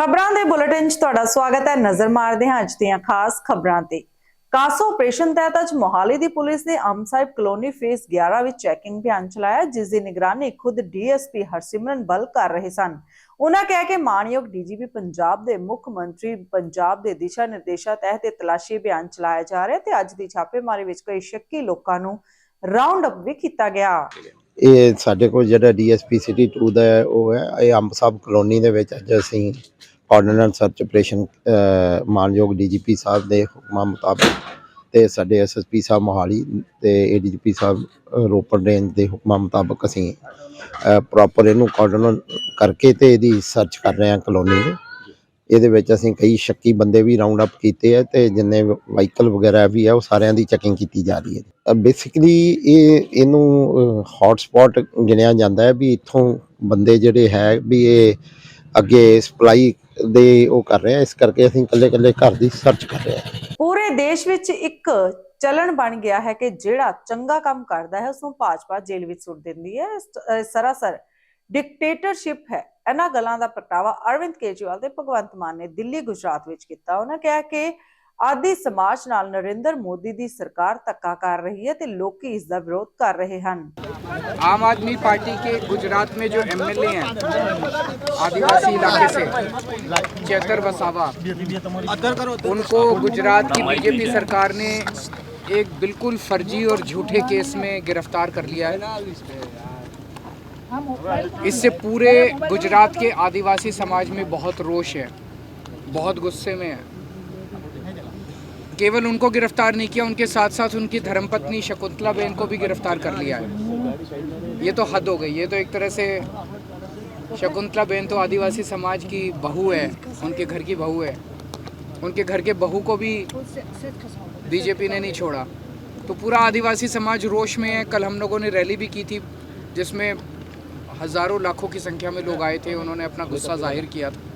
ਖਬਰਾਂ ਦੇ ਬੁਲੇਟਿਨ 'ਚ ਤੁਹਾਡਾ ਸਵਾਗਤ ਹੈ। ਨਜ਼ਰ ਮਾਰਦੇ ਹਾਂ ਅੱਜ ਦੀਆਂ ਖਾਸ ਖਬਰਾਂ ਤੇ। ਕਾਸੋ ਆਪਰੇਸ਼ਨ ਤਹਿਤ ਅੱਜ ਮੋਹਾਲੀ ਦੀ ਪੁਲਿਸ ਨੇ ਅਮ ਕਲੋਨੀ ਫੇਸ 11 ਵਿੱਚ ਚੈਕਿੰਗ ਅਭਿਆਨ ਚਲਾਇਆ, ਜਿਸ ਦੀ ਨਿਗਰਾਨੀ ਖੁਦ ਡੀਐਸਪੀ ਹਰਸਿਮਰਨ ਬਲ ਕਰ ਰਹੇ ਸਨ। ਉਹਨਾਂ ਕਿਹਾ ਕਿ ਮਾਨਯੋਗ ਡੀਜੀਪੀ ਪੰਜਾਬ ਦੇ ਮੁੱਖ ਮੰਤਰੀ ਪੰਜਾਬ ਦੇ ਦਿਸ਼ਾ ਨਿਰਦੇਸ਼ਾਂ ਤਹਿਤ ਇਹ ਤਲਾਸ਼ੀ ਅਭਿਆਨ ਚਲਾਇਆ ਜਾ ਰਿਹਾ ਤੇ ਅੱਜ ਦੀ ਛਾਪੇਮਾਰੀ ਵਿੱਚ ਕਈ ਸ਼ੱਕੀ ਲੋਕਾਂ ਨੂੰ ਰਾਉਂਡ ਅਪ ਵੀ ਕੀਤਾ ਗਿਆ। ਇਹ ਸਾਡੇ ਕੋਲ ਜਿਹੜਾ ਡੀਐਸਪੀ ਸਿਟੀ 2 ਦਾ ਉਹ ਹੈ। ਇਹ ਅੰਬ ਸਾਹਿਬ ਕਲੋਨੀ ਦੇ ਵਿੱਚ ਅੱਜ ਅਸੀਂ ਆਰਡੀਨੈਂਸ ਸਰਚ ਆਪਰੇਸ਼ਨ ਅ, ਮਾਨਯੋਗ ਡੀਜੀਪੀ ਸਾਹਿਬ ਦੇ ਹੁਕਮਾਂ ਮੁਤਾਬਕ ਤੇ ਸਾਡੇ ਐਸਐਸਪੀ ਸਾਹਿਬ ਮੋਹਾਲੀ ਤੇ ਏਡੀਜੀਪੀ ਸਾਹਿਬ ਰੋਪੜ ਰੇਂਜ ਦੇ ਹੁਕਮਾਂ ਮੁਤਾਬਕ ਅਸੀਂ ਪ੍ਰੋਪਰ ਇਹਨੂੰ ਕੋਆਰਡੀਨੇਟ ਕਰਕੇ ਤੇ ਇਹਦੀ ਸਰਚ ਕਰ ਰਹੇ ਹਾਂ ਕਲੋਨੀ ਦੇ ਇਹਦੇ ਵਿੱਚ ਅਸੀਂ ਕਈ ਸ਼ੱਕੀ ਬੰਦੇ ਵੀ ਰਾਉਂਡ ਅਪ ਕੀਤੇ ਆ ਤੇ ਜਿੰਨੇ ਵਾਹੀਕਲ ਵਗੈਰਾ ਵੀ ਆ ਉਹ ਸਾਰਿਆਂ ਦੀ ਚੈਕਿੰਗ ਕੀਤੀ ਜਾ ਰਹੀ ਹੈ। ਬੇਸਿਕਲੀ ਇਹ ਇਹਨੂੰ ਹੌਟ ਸਪੌਟ ਗਿਣਿਆ ਜਾਂਦਾ ਹੈ ਵੀ ਇੱਥੋਂ ਬੰਦੇ ਜਿਹੜੇ ਹੈ ਵੀ ਇਹ ਅੱਗੇ ਸਪਲਾਈ ਦੇ ਉਹ ਕਰ ਰਹੇ ਇਸ ਕਰਕੇ ਅਸੀਂ ਇਕੱਲੇ ਇਕੱਲੇ ਘਰ ਦੀ ਸਰਚ ਕਰ ਰਹੇ ਹਾਂ ਪੂਰੇ ਦੇਸ਼ ਵਿੱਚ ਇੱਕ ਚਲਣ ਬਣ ਗਿਆ ਹੈ ਕਿ ਜਿਹੜਾ ਚੰਗਾ ਕੰਮ ਕਰਦਾ ਹੈ ਉਸ ਨੂੰ ਭਾਜਪਾ ਜੇਲ੍ਹ ਵਿੱਚ ਸੁੱਟ ਦਿੰਦੀ ਹੈ। ਸਰਾਸਰ ਡਿਕਟੇਟਰਸ਼ਿਪ ਹੈ। ਇਹਨਾਂ ਗੱਲਾਂ ਦਾ ਪ੍ਰਗਟਾਵਾ ਅਰਵਿੰਦ ਕੇਜਰੀਵਾਲ ਤੇ ਭਗਵੰਤ ਮਾਨ ਨੇ ਦਿੱਲੀ, ਗੁਜਰਾਤ ਵਿੱਚ ਕੀਤਾ। ਉਹਨਾਂ ਕਿਹਾ ਕਿ ਆਦੀ ਸਮਾਜ ਨਾਲ ਨਰਿੰਦਰ ਮੋਦੀ ਦੀ ਸਰਕਾਰ ਧੱਕਾ ਕਰ ਰਹੀ ਹੈ ਤੇ ਲੋਕੀ ਇਸ ਦਾ ਵਿਰੋਧ ਕਰ ਰਹੇ ਹਨ आम आदमी पार्टी के गुजरात में जो एमएलए हैं आदिवासी इलाके से चेतर वसावा उनको गुजरात की बीजेपी सरकार ने एक बिल्कुल फर्जी और झूठे केस में गिरफ्तार कर लिया है इससे पूरे गुजरात के आदिवासी समाज में बहुत रोष है बहुत गुस्से में है केवल उनको गिरफ़्तार नहीं किया, उनके साथ साथ उनकी धर्मपत्नी शकुंतला बेन को भी गिरफ़्तार कर लिया है। ये तो हद हो गई, ये तो एक तरह से शकुंतला बेन तो आदिवासी समाज की बहू है, उनके घर की बहू है। उनके घर के बहू को भी बीजेपी ने नहीं छोड़ा। तो पूरा आदिवासी समाज रोष में है, कल हम लोगों ने रैली भी की थी, जिसमें हज़ारों लाखों की संख्या में लोग आए थे, उन्होंने अपना गुस्सा ज़ाहिर किया था।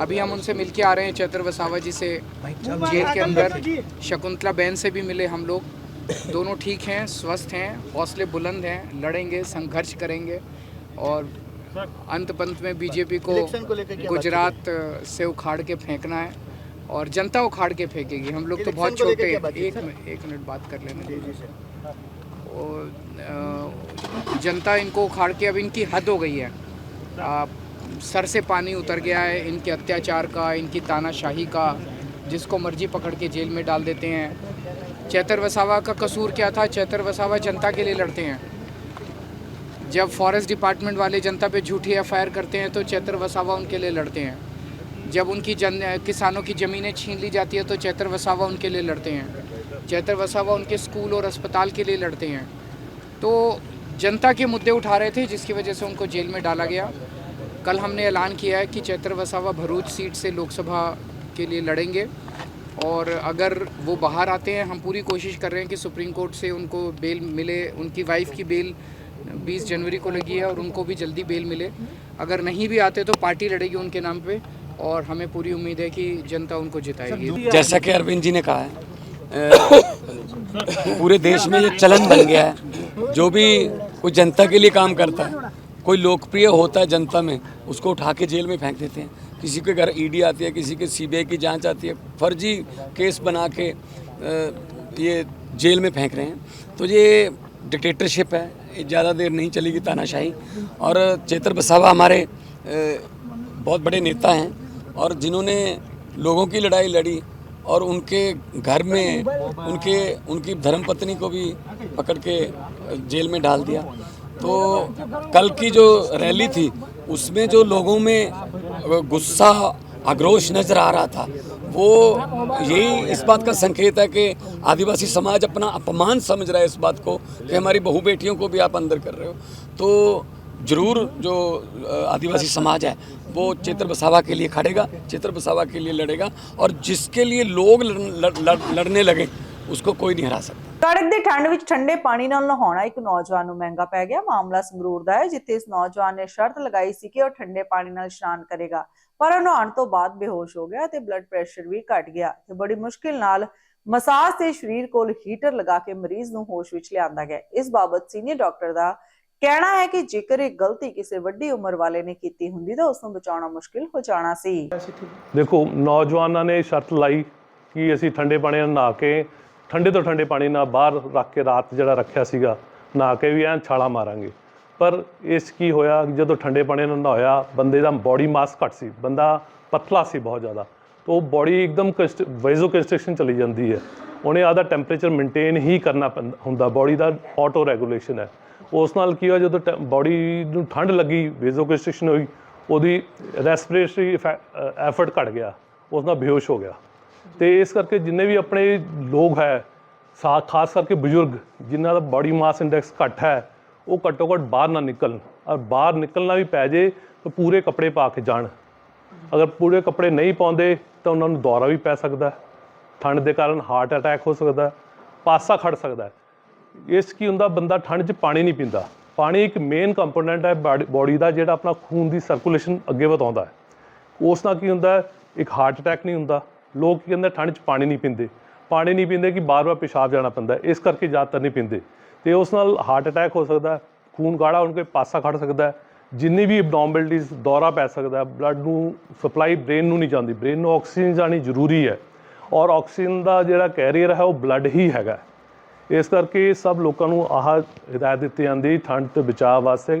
अभी हम उनसे मिल के आ रहे हैं चैतर वसावा जी से जेल के अंदर। शकुंतला बहन से भी मिले हम लोग। दोनों ठीक हैं स्वस्थ हैं हौसले बुलंद हैं लड़ेंगे संघर्ष करेंगे और अंत पंत में बीजेपी को गुजरात से उखाड़ के फेंकना है और जनता उखाड़ के फेंकेगी। हम लोग तो बहुत छोटे एक मिनट एक मिनट बात कर लेना दीजिए और जनता इनको उखाड़ के अब इनकी हद हो गई है। आ, सर से पानी उतर गया है, इनके अत्याचार का, इनकी तानाशाही का, जिसको मर्ज़ी पकड़ के जेल में डाल देते हैं। चैतर वसावा का कसूर क्या था? चैतर वसावा जनता के लिए लड़ते हैं। जब फॉरेस्ट डिपार्टमेंट वाले जनता पे झूठी एफआईआर करते हैं तो चैतर वसावा उनके लिए लड़ते हैं। जब उनकी जन, किसानों की ज़मीनें छीन ली जाती है तो चैतर वसावा उनके लिए लड़ते हैं। चैतर वसावा उनके स्कूल और अस्पताल के लिए लड़ते हैं। तो जनता के मुद्दे उठा रहे थे, जिसकी वजह से उनको जेल में डाला गया। कल हमने ऐलान किया है कि चैत्र वसावा भरूच सीट से लोकसभा के लिए लड़ेंगे। और अगर वो बाहर आते हैं, हम पूरी कोशिश कर रहे हैं कि सुप्रीम कोर्ट से उनको बेल मिले, उनकी वाइफ की बेल 20 जनवरी को लगी है और उनको भी जल्दी बेल मिले। अगर नहीं भी आते तो पार्टी लड़ेगी उनके नाम पे और हमें पूरी उम्मीद है कि जनता उनको जिताएगी। जैसा कि अरविंद जी ने कहा है पूरे देश में ये चलन बन गया है। जो भी कोई जनता के लिए काम करता है, कोई लोकप्रिय होता है जनता में उसको उठा के जेल में फेंक देते हैं। किसी के घर ईडी आती है, किसी के सीबीआई की जाँच आती है, फर्जी केस बना के ये जेल में फेंक रहे हैं। तो ये डिक्टेटरशिप है, ये ज़्यादा देर नहीं चलेगी तानाशाही। और चेतर बसावा हमारे बहुत बड़े नेता हैं और जिन्होंने लोगों की लड़ाई लड़ी और उनके घर में उनके, उनकी धर्मपत्नी को भी पकड़ के जेल में डाल दिया। तो कल की जो रैली थी उसमें जो लोगों में गुस्सा आक्रोश नज़र आ रहा था वो यही इस बात का संकेत है कि आदिवासी समाज अपना अपमान समझ रहा है इस बात को कि हमारी बहू बेटियों को भी आप अंदर कर रहे हो। तो ज़रूर जो आदिवासी समाज है वो चित्र बसावा के लिए खड़ेगा चित्र बसावा के लिए लड़ेगा और जिसके लिए लोग लड़, लड़, लड़, लड़ने लगे उसको कोई नहीं हरा सकता। ਕੜਕ ਦੀ ਠੰਡ ਵਿੱਚ ਠੰਡੇ ਪਾਣੀ ਨਾਲ ਨਹਾਉਣਾ ਇੱਕ ਨੌਜਵਾਨ ਨੂੰ ਮਹਿੰਗਾ ਪੈ ਗਿਆ। ਮਾਮਲਾ ਸੰਗਰੂਰ ਦਾ ਹੈ, ਜਿੱਥੇ ਇਸ ਨੌਜਵਾਨ ਨੇ ਸ਼ਰਤ ਲਗਾਈ ਸੀ ਕਿ ਉਹ ਠੰਡੇ ਪਾਣੀ ਨਾਲ ਇਸ਼ਨਾਨ ਕਰੇਗਾ। ਪਰ ਉਹ ਨਹਾਉਣ ਤੋਂ ਬਾਅਦ ਬੇਹੋਸ਼ ਹੋ ਗਿਆ ਤੇ ਬਲੱਡ ਪ੍ਰੈਸ਼ਰ ਵੀ ਘਟ ਗਿਆ ਤੇ ਬੜੀ ਮੁਸ਼ਕਿਲ ਨਾਲ ਮਸਾਜ ਤੇ ਸਰੀਰ ਕੋਲ ਹੀਟਰ ਲਗਾ ਕੇ ਮਰੀਜ਼ ਨੂੰ ਹੋਸ਼ ਵਿੱਚ ਲਿਆਂਦਾ ਗਿਆ। ਇਸ ਬਾਬਤ ਸੀਨੀਅਰ ਡਾਕਟਰ ਦਾ ਕਹਿਣਾ ਹੈ ਕਿ ਜੇਕਰ ਇਹ ਗਲਤੀ ਕਿਸੇ ਵੱਡੀ ਉਮਰ ਵਾਲੇ ਨੇ ਕੀਤੀ ਹੁੰਦੀ ਤਾਂ ਉਸ ਨੂੰ ਬਚਾਉਣਾ ਮੁਸ਼ਕਿਲ ਹੋ ਜਾਣਾ ਸੀ। ਦੇਖੋ, ਨੌਜਵਾਨਾਂ ਨੇ ਸ਼ਰਤ ਲਾਈ ਕਿ ਅਸੀਂ ਠੰਡੇ ਪਾਣੀ ਨਾਲ ਨਹਾ ਕੇ ਠੰਡੇ ਤੋਂ ਠੰਡੇ ਪਾਣੀ ਨਾਲ ਬਾਹਰ ਰੱਖ ਕੇ ਰਾਤ ਜਿਹੜਾ ਰੱਖਿਆ ਸੀਗਾ, ਨਹਾ ਕੇ ਵੀ ਐਨ ਛਾਲਾ ਮਾਰਾਂਗੇ। ਪਰ ਇਸ ਕੀ ਹੋਇਆ, ਜਦੋਂ ਠੰਡੇ ਪਾਣੀ ਨਾਲ ਨਹਾਇਆ, ਬੰਦੇ ਦਾ ਬਾਡੀ ਮਾਸ ਘੱਟ ਸੀ, ਬੰਦਾ ਪਤਲਾ ਸੀ ਬਹੁਤ ਜ਼ਿਆਦਾ। ਤਾਂ ਉਹ ਬਾਡੀ ਇੱਕਦਮ ਵੈਜ਼ੋ ਕੰਸਟ੍ਰਕਸ਼ਨ ਚਲੀ ਜਾਂਦੀ ਹੈ। ਉਹਨੇ ਆਦਾ ਟੈਂਪਰੇਚਰ ਮੇਨਟੇਨ ਹੀ ਕਰਨਾ ਪੈਂਦਾ, ਹੁੰਦਾ ਬਾਡੀ ਦਾ ਆਟੋ ਰੈਗੂਲੇਸ਼ਨ ਹੈ। ਉਸ ਨਾਲ ਕੀ ਹੋਇਆ, ਜਦੋਂ ਬਾਡੀ ਨੂੰ ਠੰਡ ਲੱਗੀ ਵੈਜ਼ੋ ਕੰਸਟ੍ਰਕਸ਼ਨ ਹੋਈ, ਉਹਦੀ ਰੈਸਪੀਰੇਟਰੀ ਐਫਰਟ ਘਟ ਗਿਆ, ਉਸ ਨਾਲ ਬੇਹੋਸ਼ ਹੋ ਗਿਆ। ਤੇ ਇਸ ਕਰਕੇ ਜਿੰਨੇ ਵੀ ਆਪਣੇ ਲੋਕ ਹੈ, ਸਾ ਖਾਸ ਕਰਕੇ ਬਜ਼ੁਰਗ, ਜਿਨ੍ਹਾਂ ਦਾ ਬਾਡੀ ਮਾਸ ਇੰਡੈਕਸ ਘੱਟ ਹੈ, ਉਹ ਘੱਟੋ ਘੱਟ ਬਾਹਰ ਨਾ ਨਿਕਲਣ। ਔਰ ਬਾਹਰ ਨਿਕਲਣਾ ਵੀ ਪੈ ਜੇ, ਤਾਂ ਪੂਰੇ ਕੱਪੜੇ ਪਾ ਕੇ ਜਾਣ। ਅਗਰ ਪੂਰੇ ਕੱਪੜੇ ਨਹੀਂ ਪਾਉਂਦੇ, ਤਾਂ ਉਹਨਾਂ ਨੂੰ ਦੌਰਾ ਵੀ ਪੈ ਸਕਦਾ ਠੰਡ ਦੇ ਕਾਰਨ ਹਾਰਟ ਅਟੈਕ ਹੋ ਸਕਦਾ ਪਾਸਾ ਖੜ ਸਕਦਾ ਹੈ। ਇਸ ਕੀ ਹੁੰਦਾ, ਬੰਦਾ ਠੰਡ 'ਚ ਪਾਣੀ ਨਹੀਂ ਪੀਂਦਾ। ਪਾਣੀ ਇੱਕ ਮੇਨ ਕੰਪੋਨੈਂਟ ਹੈ ਬਾਡੀ ਦਾ ਜਿਹੜਾ ਆਪਣਾ ਖੂਨ ਦੀ ਸਰਕੂਲੇਸ਼ਨ ਅੱਗੇ ਵਧਾਉਂਦਾ ਹੈ। ਉਸ ਨਾਲ ਕੀ ਹੁੰਦਾ ਇੱਕ ਹਾਰਟ ਅਟੈਕ ਨਹੀਂ ਹੁੰਦਾ। ਲੋਕ ਕੀ ਕਹਿੰਦੇ, ਠੰਡ 'ਚ ਪਾਣੀ ਨਹੀਂ ਪੀਂਦੇ। ਪਾਣੀ ਨਹੀਂ ਪੀਂਦੇ ਕਿ ਬਾਰ-ਬਾਰ ਪਿਸ਼ਾਬ ਜਾਣਾ ਪੈਂਦਾ ਇਸ ਕਰਕੇ ਜ਼ਿਆਦਾਤਰ ਨਹੀਂ ਪੀਂਦੇ। ਤੇ ਉਸ ਨਾਲ ਹਾਰਟ ਅਟੈਕ ਹੋ ਸਕਦਾ ਖੂਨ ਗਾੜਾ ਉਹਨਾਂ ਕੇ ਪਾਸਾ ਖੜ ਸਕਦਾ ਜਿੰਨੀ ਵੀ ਐਬਨੋਰਮੈਲਿਟੀਜ਼ ਦੌਰਾ ਪੈ ਸਕਦਾ ਬਲੱਡ ਨੂੰ ਸਪਲਾਈ ਬ੍ਰੇਨ ਨੂੰ ਨਹੀਂ ਜਾਂਦੀ। ਬ੍ਰੇਨ ਨੂੰ ਆਕਸੀਜਨ ਜਾਣੀ ਜ਼ਰੂਰੀ ਹੈ ਔਰ ਆਕਸੀਜਨ ਦਾ ਜਿਹੜਾ ਕੈਰੀਅਰ ਹੈ, ਉਹ ਬਲੱਡ ਹੀ ਹੈਗਾ ਇਸ ਕਰਕੇ ਸਭ ਲੋਕਾਂ ਨੂੰ ਆਹ ਹਦਾਇਤ ਦਿੱਤੀ ਜਾਂਦੀ, ਠੰਡ ਤੋਂ ਬਚਾਅ ਵਾਸਤੇ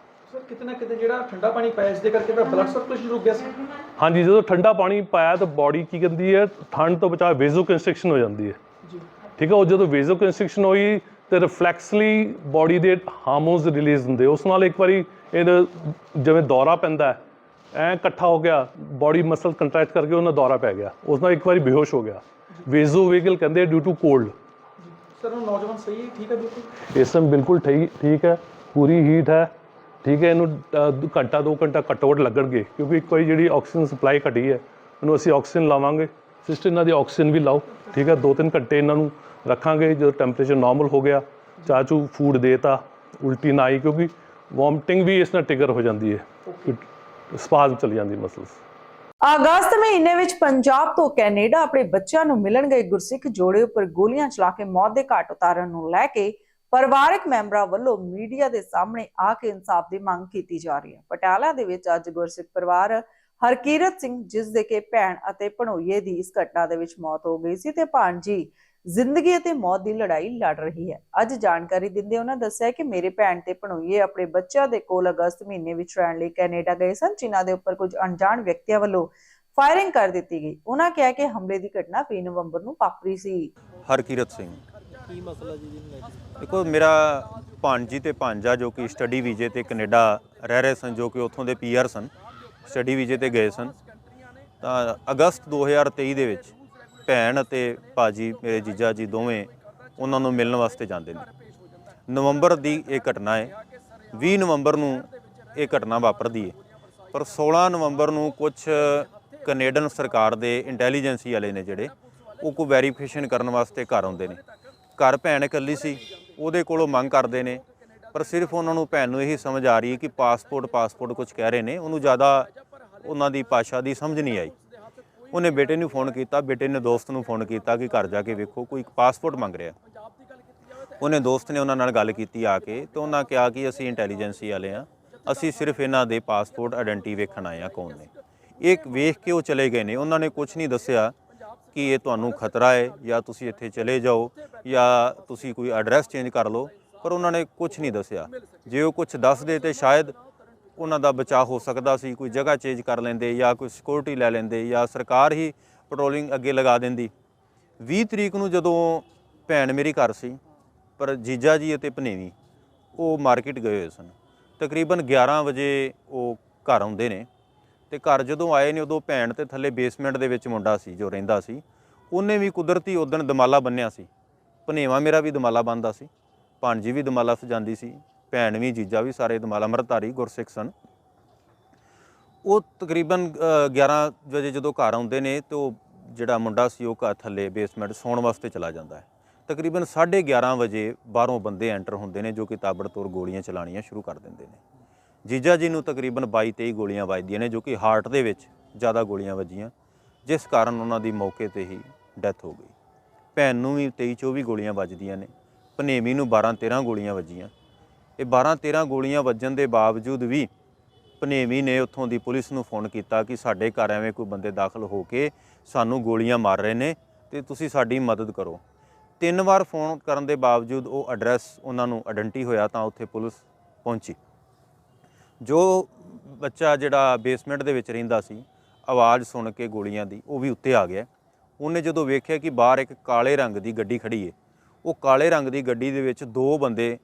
ਕਿਤੇ ਨਾ ਕਿਤੇ ਜਿਹੜਾ ਠੰਡਾ ਪਾਣੀ ਪਾਇਆ ਇਸ ਦੇ ਕਰਕੇ ਤਾਂ ਬਲੱਡ ਸਰਕੂਲੇਸ਼ਨ ਰੁਕ ਗਿਆ ਸੀ। ਹਾਂਜੀ ਜਦੋਂ ਠੰਡਾ ਪਾਣੀ ਪਾਇਆ ਤਾਂ ਬਾਡੀ ਕੀ ਕਹਿੰਦੀ ਹੈ ਠੰਡ ਤੋਂ ਬਚਾ ਵੇਜ਼ੋ ਕੰਸਟ੍ਰਕਸ਼ਨ ਹੋ ਜਾਂਦੀ ਹੈ। ਜੀ। ਠੀਕ ਹੈ ਉਹ ਜਦੋਂ ਵੇਜ਼ੋ ਕੰਸਟ੍ਰਕਸ਼ਨ ਹੋਈ ਤੇ ਰਿਫਲੈਕਸਲੀ ਬਾਡੀ ਦੇ ਹਾਰਮੋਨਸ ਰਿਲੀਜ਼ ਹੁੰਦੇ ਉਸ ਨਾਲ ਇੱਕ ਵਾਰੀ ਇਹ ਜਿਵੇਂ ਦੌਰਾ ਪੈਂਦਾ ਹੈ ਐ ਇਕੱਠਾ ਹੋ ਗਿਆ ਬਾਡੀ ਮਸਲ ਕੰਟਰੈਕਟ ਕਰਕੇ ਉਹਨਾਂ ਦੌਰਾ ਪੈ ਗਿਆ ਉਸ ਨਾਲ ਇੱਕ ਵਾਰੀ ਬੇਹੋਸ਼ ਹੋ ਗਿਆ। ਵੇਜ਼ੋ ਵੇਗਲ ਕਹਿੰਦੇ ਡਿਊ ਟੂ ਕੋਲਡ ਸਰ ਉਹ ਨੌਜਵਾਨ ਸਹੀ ਠੀਕ ਹੈ ਬਿਲਕੁਲ। ਇਸ ਟਾਈਮ ਬਿਲਕੁਲ ਠੀਕ ਠੀਕ ਹੈ ਪੂਰੀ ਹੀਟ ਹੈ। ਠੀਕ ਹੈ, ਇਹਨੂੰ ਘੰਟਾ, ਦੋ ਘੰਟਾ ਘੱਟੋ ਘੱਟ ਲੱਗਣਗੇ, ਕਿਉਂਕਿ ਇੱਕ ਵਾਰੀ ਜਿਹੜੀ ਆਕਸੀਜਨ ਸਪਲਾਈ ਘਟੀ ਹੈ, ਉਹਨੂੰ ਅਸੀਂ ਆਕਸੀਜਨ ਲਾਵਾਂਗੇ। ਸਿਸਟਰ ਇਹਨਾਂ ਦੀ ਆਕਸੀਜਨ ਵੀ ਲਾਓ, ਠੀਕ ਹੈ, ਦੋ ਤਿੰਨ ਘੰਟੇ ਇਹਨਾਂ ਨੂੰ ਰੱਖਾਂਗੇ, ਜਦੋਂ ਟੈਂਪਰੇਚਰ ਨਾਰਮਲ ਹੋ ਗਿਆ, ਚਾਚੂ ਫੂਡ ਦੇਤਾ, ਉਲਟੀ ਨਾ ਆਈ, ਕਿਉਂਕਿ ਵੋਮਟਿੰਗ ਵੀ ਇਸ ਨਾਲ ਟ੍ਰਿਗਰ ਹੋ ਜਾਂਦੀ ਹੈ ਸਪਾਜ਼ਮ ਚਲੀ ਜਾਂਦੀ ਮਸਲਸ ਅਗਸਤ ਮਹੀਨੇ ਵਿੱਚ ਪੰਜਾਬ ਤੋਂ ਕੈਨੇਡਾ ਆਪਣੇ ਬੱਚਿਆਂ ਨੂੰ ਮਿਲਣ ਗਏ ਗੁਰਸਿੱਖ ਜੋੜੇ ਉੱਪਰ ਗੋਲੀਆਂ ਚਲਾ ਕੇ ਮੌਤ ਦੇ ਘਾਟ ਉਤਾਰਨ ਨੂੰ ਲੈ ਕੇ ਪਰਿਵਾਰਕ ਮੈਂਬਰਾਂ ਵੱਲੋਂ ਮੀਡੀਆ ਦੇ ਸਾਹਮਣੇ ਆ ਕੇ ਇਨਸਾਫ ਦੀ ਮੰਗ ਕੀਤੀ ਜਾ ਰਹੀ ਹੈ। ਪਟਿਆਲਾ ਦੇ ਵਿੱਚ ਅੱਜ ਗੁਰਸਿੱਖ ਪਰਿਵਾਰ ਹਰਕੀਰਤ ਸਿੰਘ, ਜਿਸ ਦੇ ਕੇ ਭੈਣ ਅਤੇ ਭਣੋਈਏ ਦੀ ਇਸ ਘਟਨਾ ਦੇ ਵਿੱਚ ਮੌਤ ਹੋ ਗਈ ਸੀ ਤੇ ਭਾਂਜੀ ਜ਼ਿੰਦਗੀ ਅਤੇ ਮੌਤ ਦੀ ਲੜਾਈ ਲੜ ਰਹੀ ਹੈ। ਅੱਜ ਜਾਣਕਾਰੀ ਦਿੰਦੇ ਉਹਨਾਂ ਦੱਸਿਆ ਕਿ ਮੇਰੇ ਭੈਣ ਤੇ ਭਣੋਈਏ ਆਪਣੇ ਬੱਚਿਆਂ ਦੇ ਕੋਲ ਅਗਸਤ ਮਹੀਨੇ ਵਿੱਚ ਰਹਿਣ ਲਈ ਕੈਨੇਡਾ ਗਏ ਸਨ, ਜਿਨ੍ਹਾਂ ਦੇ ਉੱਪਰ ਕੁਝ ਅਣਜਾਣ ਵਿਅਕਤੀਆਂ ਵੱਲੋਂ ਫਾਇਰਿੰਗ ਕਰ ਦਿੱਤੀ ਗਈ। ਉਹਨਾਂ ਕਿਹਾ ਕਿ ਹਮਲੇ ਦੀ ਘਟਨਾ 20 ਨਵੰਬਰ ਨੂੰ ਵਾਪਰੀ ਸੀ। ਹਰਕੀਰਤ ਸਿੰਘ ਕੀ ਮਸਲਾ ਜੀ ਦੇਖੋ, ਮੇਰਾ ਭਾਣਜੀ ਤੇ ਭਾਂਜਾ ਜੋ ਕਿ ਸਟੱਡੀ ਵੀਜ਼ੇ ਤੇ ਕੈਨੇਡਾ ਰਹਿ ਰਹੇ ਸਨ, ਜੋ ਕਿ ਉੱਥੋਂ ਦੇ ਪੀਆਰ ਸਨ, ਸਟੱਡੀ ਵੀਜ਼ੇ ਤੇ ਗਏ ਸਨ। ਤਾਂ ਅਗਸਤ 2023 ਦੇ ਵਿੱਚ ਭੈਣ ਅਤੇ ਭਾਜੀ, ਮੇਰੇ ਜੀਜਾ ਜੀ ਦੋਵੇਂ ਉਹਨਾਂ ਨੂੰ ਮਿਲਣ ਵਾਸਤੇ ਜਾਂਦੇ ਨੇ। ਨਵੰਬਰ ਦੀ ਇਹ ਘਟਨਾ ਹੈ। 20 ਨਵੰਬਰ ਨੂੰ ਇਹ ਘਟਨਾ ਵਾਪਰਦੀ ਹੈ। ਪਰ 16 ਨਵੰਬਰ ਨੂੰ ਕੁਝ ਕੈਨੇਡੀਅਨ ਸਰਕਾਰ ਦੇ ਇੰਟੈਲੀਜੈਂਸੀ ਵਾਲੇ ਨੇ ਜਿਹੜੇ, ਉਹ ਕੋ ਵੈਰੀਫਿਕੇਸ਼ਨ ਕਰਨ ਵਾਸਤੇ ਘਰ ਆਉਂਦੇ ਨੇ। ਘਰ ਭੈਣ ਇਕੱਲੀ ਸੀ, ਉਹਦੇ ਕੋਲੋਂ ਮੰਗ ਕਰਦੇ ਨੇ। ਪਰ ਸਿਰਫ ਉਹਨਾਂ ਨੂੰ ਭੈਣ ਨੂੰ ਇਹੀ ਸਮਝ ਆ ਰਹੀ ਹੈ ਕਿ ਪਾਸਪੋਰਟ ਪਾਸਪੋਰਟ ਕੁਝ ਕਹਿ ਰਹੇ ਨੇ। ਉਹਨੂੰ ਜ਼ਿਆਦਾ ਉਹਨਾਂ ਦੀ ਭਾਸ਼ਾ ਦੀ ਸਮਝ ਨਹੀਂ ਆਈ। ਉਹਨੇ ਬੇਟੇ ਨੂੰ ਫੋਨ ਕੀਤਾ, ਬੇਟੇ ਨੇ ਦੋਸਤ ਨੂੰ ਫੋਨ ਕੀਤਾ ਕਿ ਘਰ ਜਾ ਕੇ ਵੇਖੋ, ਕੋਈ ਪਾਸਪੋਰਟ ਮੰਗ ਰਿਹਾ। ਉਹਨੇ ਦੋਸਤ ਨੇ ਉਹਨਾਂ ਨਾਲ ਗੱਲ ਕੀਤੀ ਆ ਕੇ ਤੇ ਉਹਨਾਂ ਕਿਹਾ ਕਿ ਅਸੀਂ ਇੰਟੈਲੀਜੈਂਸੀ ਵਾਲੇ ਆ ਅਸੀਂ ਸਿਰਫ ਇਹਨਾਂ ਦੇ ਪਾਸਪੋਰਟ ਆਇਡੈਂਟੀ ਵੇਖਣ ਆਏ ਆ ਕੌਣ ਨੇ। ਇਹ ਵੇਖ ਕੇ ਉਹ ਚਲੇ ਗਏ ਨੇ। ਉਹਨਾਂ ਨੇ ਕੁਝ ਨਹੀਂ ਦੱਸਿਆ ਕਿ ਇਹ ਤੁਹਾਨੂੰ ਖਤਰਾ ਹੈ ਜਾਂ ਤੁਸੀਂ ਇੱਥੇ ਚਲੇ ਜਾਓ ਜਾਂ ਤੁਸੀਂ ਕੋਈ ਐਡਰੈਸ ਚੇਂਜ ਕਰ ਲਓ, ਪਰ ਉਹਨਾਂ ਨੇ ਕੁਝ ਨਹੀਂ ਦੱਸਿਆ। ਜੇ ਉਹ ਕੁਝ ਦੱਸਦੇ ਤੇ ਸ਼ਾਇਦ ਉਹਨਾਂ ਦਾ ਬਚਾਅ ਹੋ ਸਕਦਾ ਸੀ, ਕੋਈ ਜਗ੍ਹਾ ਚੇਂਜ ਕਰ ਲੈਂਦੇ ਜਾਂ ਕੋਈ ਸਿਕਿਉਰਿਟੀ ਲੈ ਲੈਂਦੇ ਜਾਂ ਸਰਕਾਰ ਹੀ ਪੈਟਰੋਲਿੰਗ ਅੱਗੇ ਲਗਾ ਦਿੰਦੀ। 20 ਤਰੀਕ ਨੂੰ ਜਦੋਂ ਭੈਣ ਮੇਰੀ ਘਰ ਸੀ, ਪਰ ਜੀਜਾ ਜੀ ਅਤੇ ਭਨੇਵੀਂ, ਉਹ ਮਾਰਕੀਟ ਗਏ ਹੋਏ ਸਨ। ਤਕਰੀਬਨ 11 ਵਜੇ ਉਹ ਘਰ ਆਉਂਦੇ ਨੇ। ਤੇ ਘਰ ਜਦੋਂ ਆਏ ਨੇ ਉਦੋਂ ਭੈਣ ਤੇ ਥੱਲੇ ਬੇਸਮੈਂਟ ਦੇ ਵਿੱਚ ਮੁੰਡਾ ਸੀ ਜੋ ਰਹਿੰਦਾ ਸੀ। ਉਹਨੇ ਵੀ ਕੁਦਰਤੀ ਉਦਣ ਦਮਾਲਾ ਬੰਨਿਆ ਸੀ। ਭਨੇਵਾ ਮੇਰਾ ਵੀ ਦਮਾਲਾ ਬੰਨਦਾ ਸੀ। ਭਾਣਜੀ ਵੀ ਦਮਾਲਾ ਸਜਾਉਂਦੀ ਸੀ। ਭੈਣ ਵੀ ਜੀਜਾ ਵੀ ਸਾਰੇ ਦਮਾਲਾ ਅੰਮ੍ਰਿਤਧਾਰੀ ਗੁਰਸਿੱਖ ਸਨ। ਉਹ ਤਕਰੀਬਨ ਅ, 11 ਵਜੇ ਜਦੋਂ ਘਰ ਆਉਂਦੇ ਨੇ ਤੇ ਉਹ ਜਿਹੜਾ ਮੁੰਡਾ ਸੀ ਉਹ ਘਰ ਥੱਲੇ ਬੇਸਮੈਂਟ ਸੌਣ ਵਾਸਤੇ ਚਲਾ ਜਾਂਦਾ ਹੈ। ਤਕਰੀਬਨ 11:30 ਵਜੇ ਬਾਹਰੋਂ ਬੰਦੇ ਐਂਟਰ ਹੁੰਦੇ ਨੇ ਜੋ ਕਿ ਤਾਬੜਤੋੜ ਗੋਲੀਆਂ ਚਲਾਣੀਆਂ ਸ਼ੁਰੂ ਕਰ ਦਿੰਦੇ ਨੇ। ਜੀਜਾ ਜੀ ਨੂੰ ਤਕਰੀਬਨ 22-23 ਗੋਲੀਆਂ ਵੱਜਦੀਆਂ ਨੇ ਜੋ ਕਿ ਹਾਰਟ ਦੇ ਵਿੱਚ ਜ਼ਿਆਦਾ ਗੋਲੀਆਂ ਵੱਜੀਆਂ, ਜਿਸ ਕਾਰਨ ਉਹਨਾਂ ਦੀ ਮੌਕੇ ਤੇ ਹੀ ਡੈਥ ਹੋ ਗਈ। ਭੈਣ ਨੂੰ ਵੀ 23-24 ਗੋਲੀਆਂ ਵੱਜਦੀਆਂ ਨੇ, ਭਨੇਵੀ ਨੂੰ 12-13 ਗੋਲੀਆਂ ਵੱਜੀਆਂ। ਇਹ 12-13 ਗੋਲੀਆਂ ਵੱਜਣ ਦੇ ਬਾਵਜੂਦ ਵੀ ਭਨੇਵੀ ਨੇ ਉੱਥੋਂ ਦੀ ਪੁਲਿਸ ਨੂੰ ਫੋਨ ਕੀਤਾ ਕਿ ਸਾਡੇ ਘਰ ਐਵੇਂ ਕੋਈ ਬੰਦੇ ਦਾਖਲ ਹੋ ਕੇ ਸਾਨੂੰ ਗੋਲੀਆਂ ਮਾਰ ਰਹੇ ਨੇ ਤੇ ਤੁਸੀਂ ਸਾਡੀ ਮਦਦ ਕਰੋ। ਤਿੰਨ ਵਾਰ ਫੋਨ ਕਰਨ ਦੇ ਬਾਵਜੂਦ ਉਹ ਐਡਰੈਸ ਉਹਨਾਂ ਨੂੰ ਆਇਡੈਂਟੀ ਹੋਇਆ ਤਾਂ ਉੱਥੇ ਪੁਲਿਸ ਪਹੁੰਚੀ। ਜੋ ਬੱਚਾ ਜਿਹੜਾ ਬੇਸਮੈਂਟ ਦੇ ਵਿੱਚ ਰਹਿੰਦਾ ਸੀ, ਆਵਾਜ਼ ਸੁਣ ਕੇ ਗੋਲੀਆਂ ਦੀ, ਉਹ ਵੀ ਉੱਤੇ ਆ ਗਿਆ। ਉਹਨੇ ਜਦੋਂ ਵੇਖਿਆ ਕਿ ਬਾਹਰ ਇੱਕ ਕਾਲੇ ਰੰਗ ਦੀ ਗੱਡੀ ਖੜੀ ਹੈ ਉਹ ਕਾਲੇ ਰੰਗ ਦੀ ਗੱਡੀ ਦੇ ਵਿੱਚ ਦੋ ਬੰਦੇ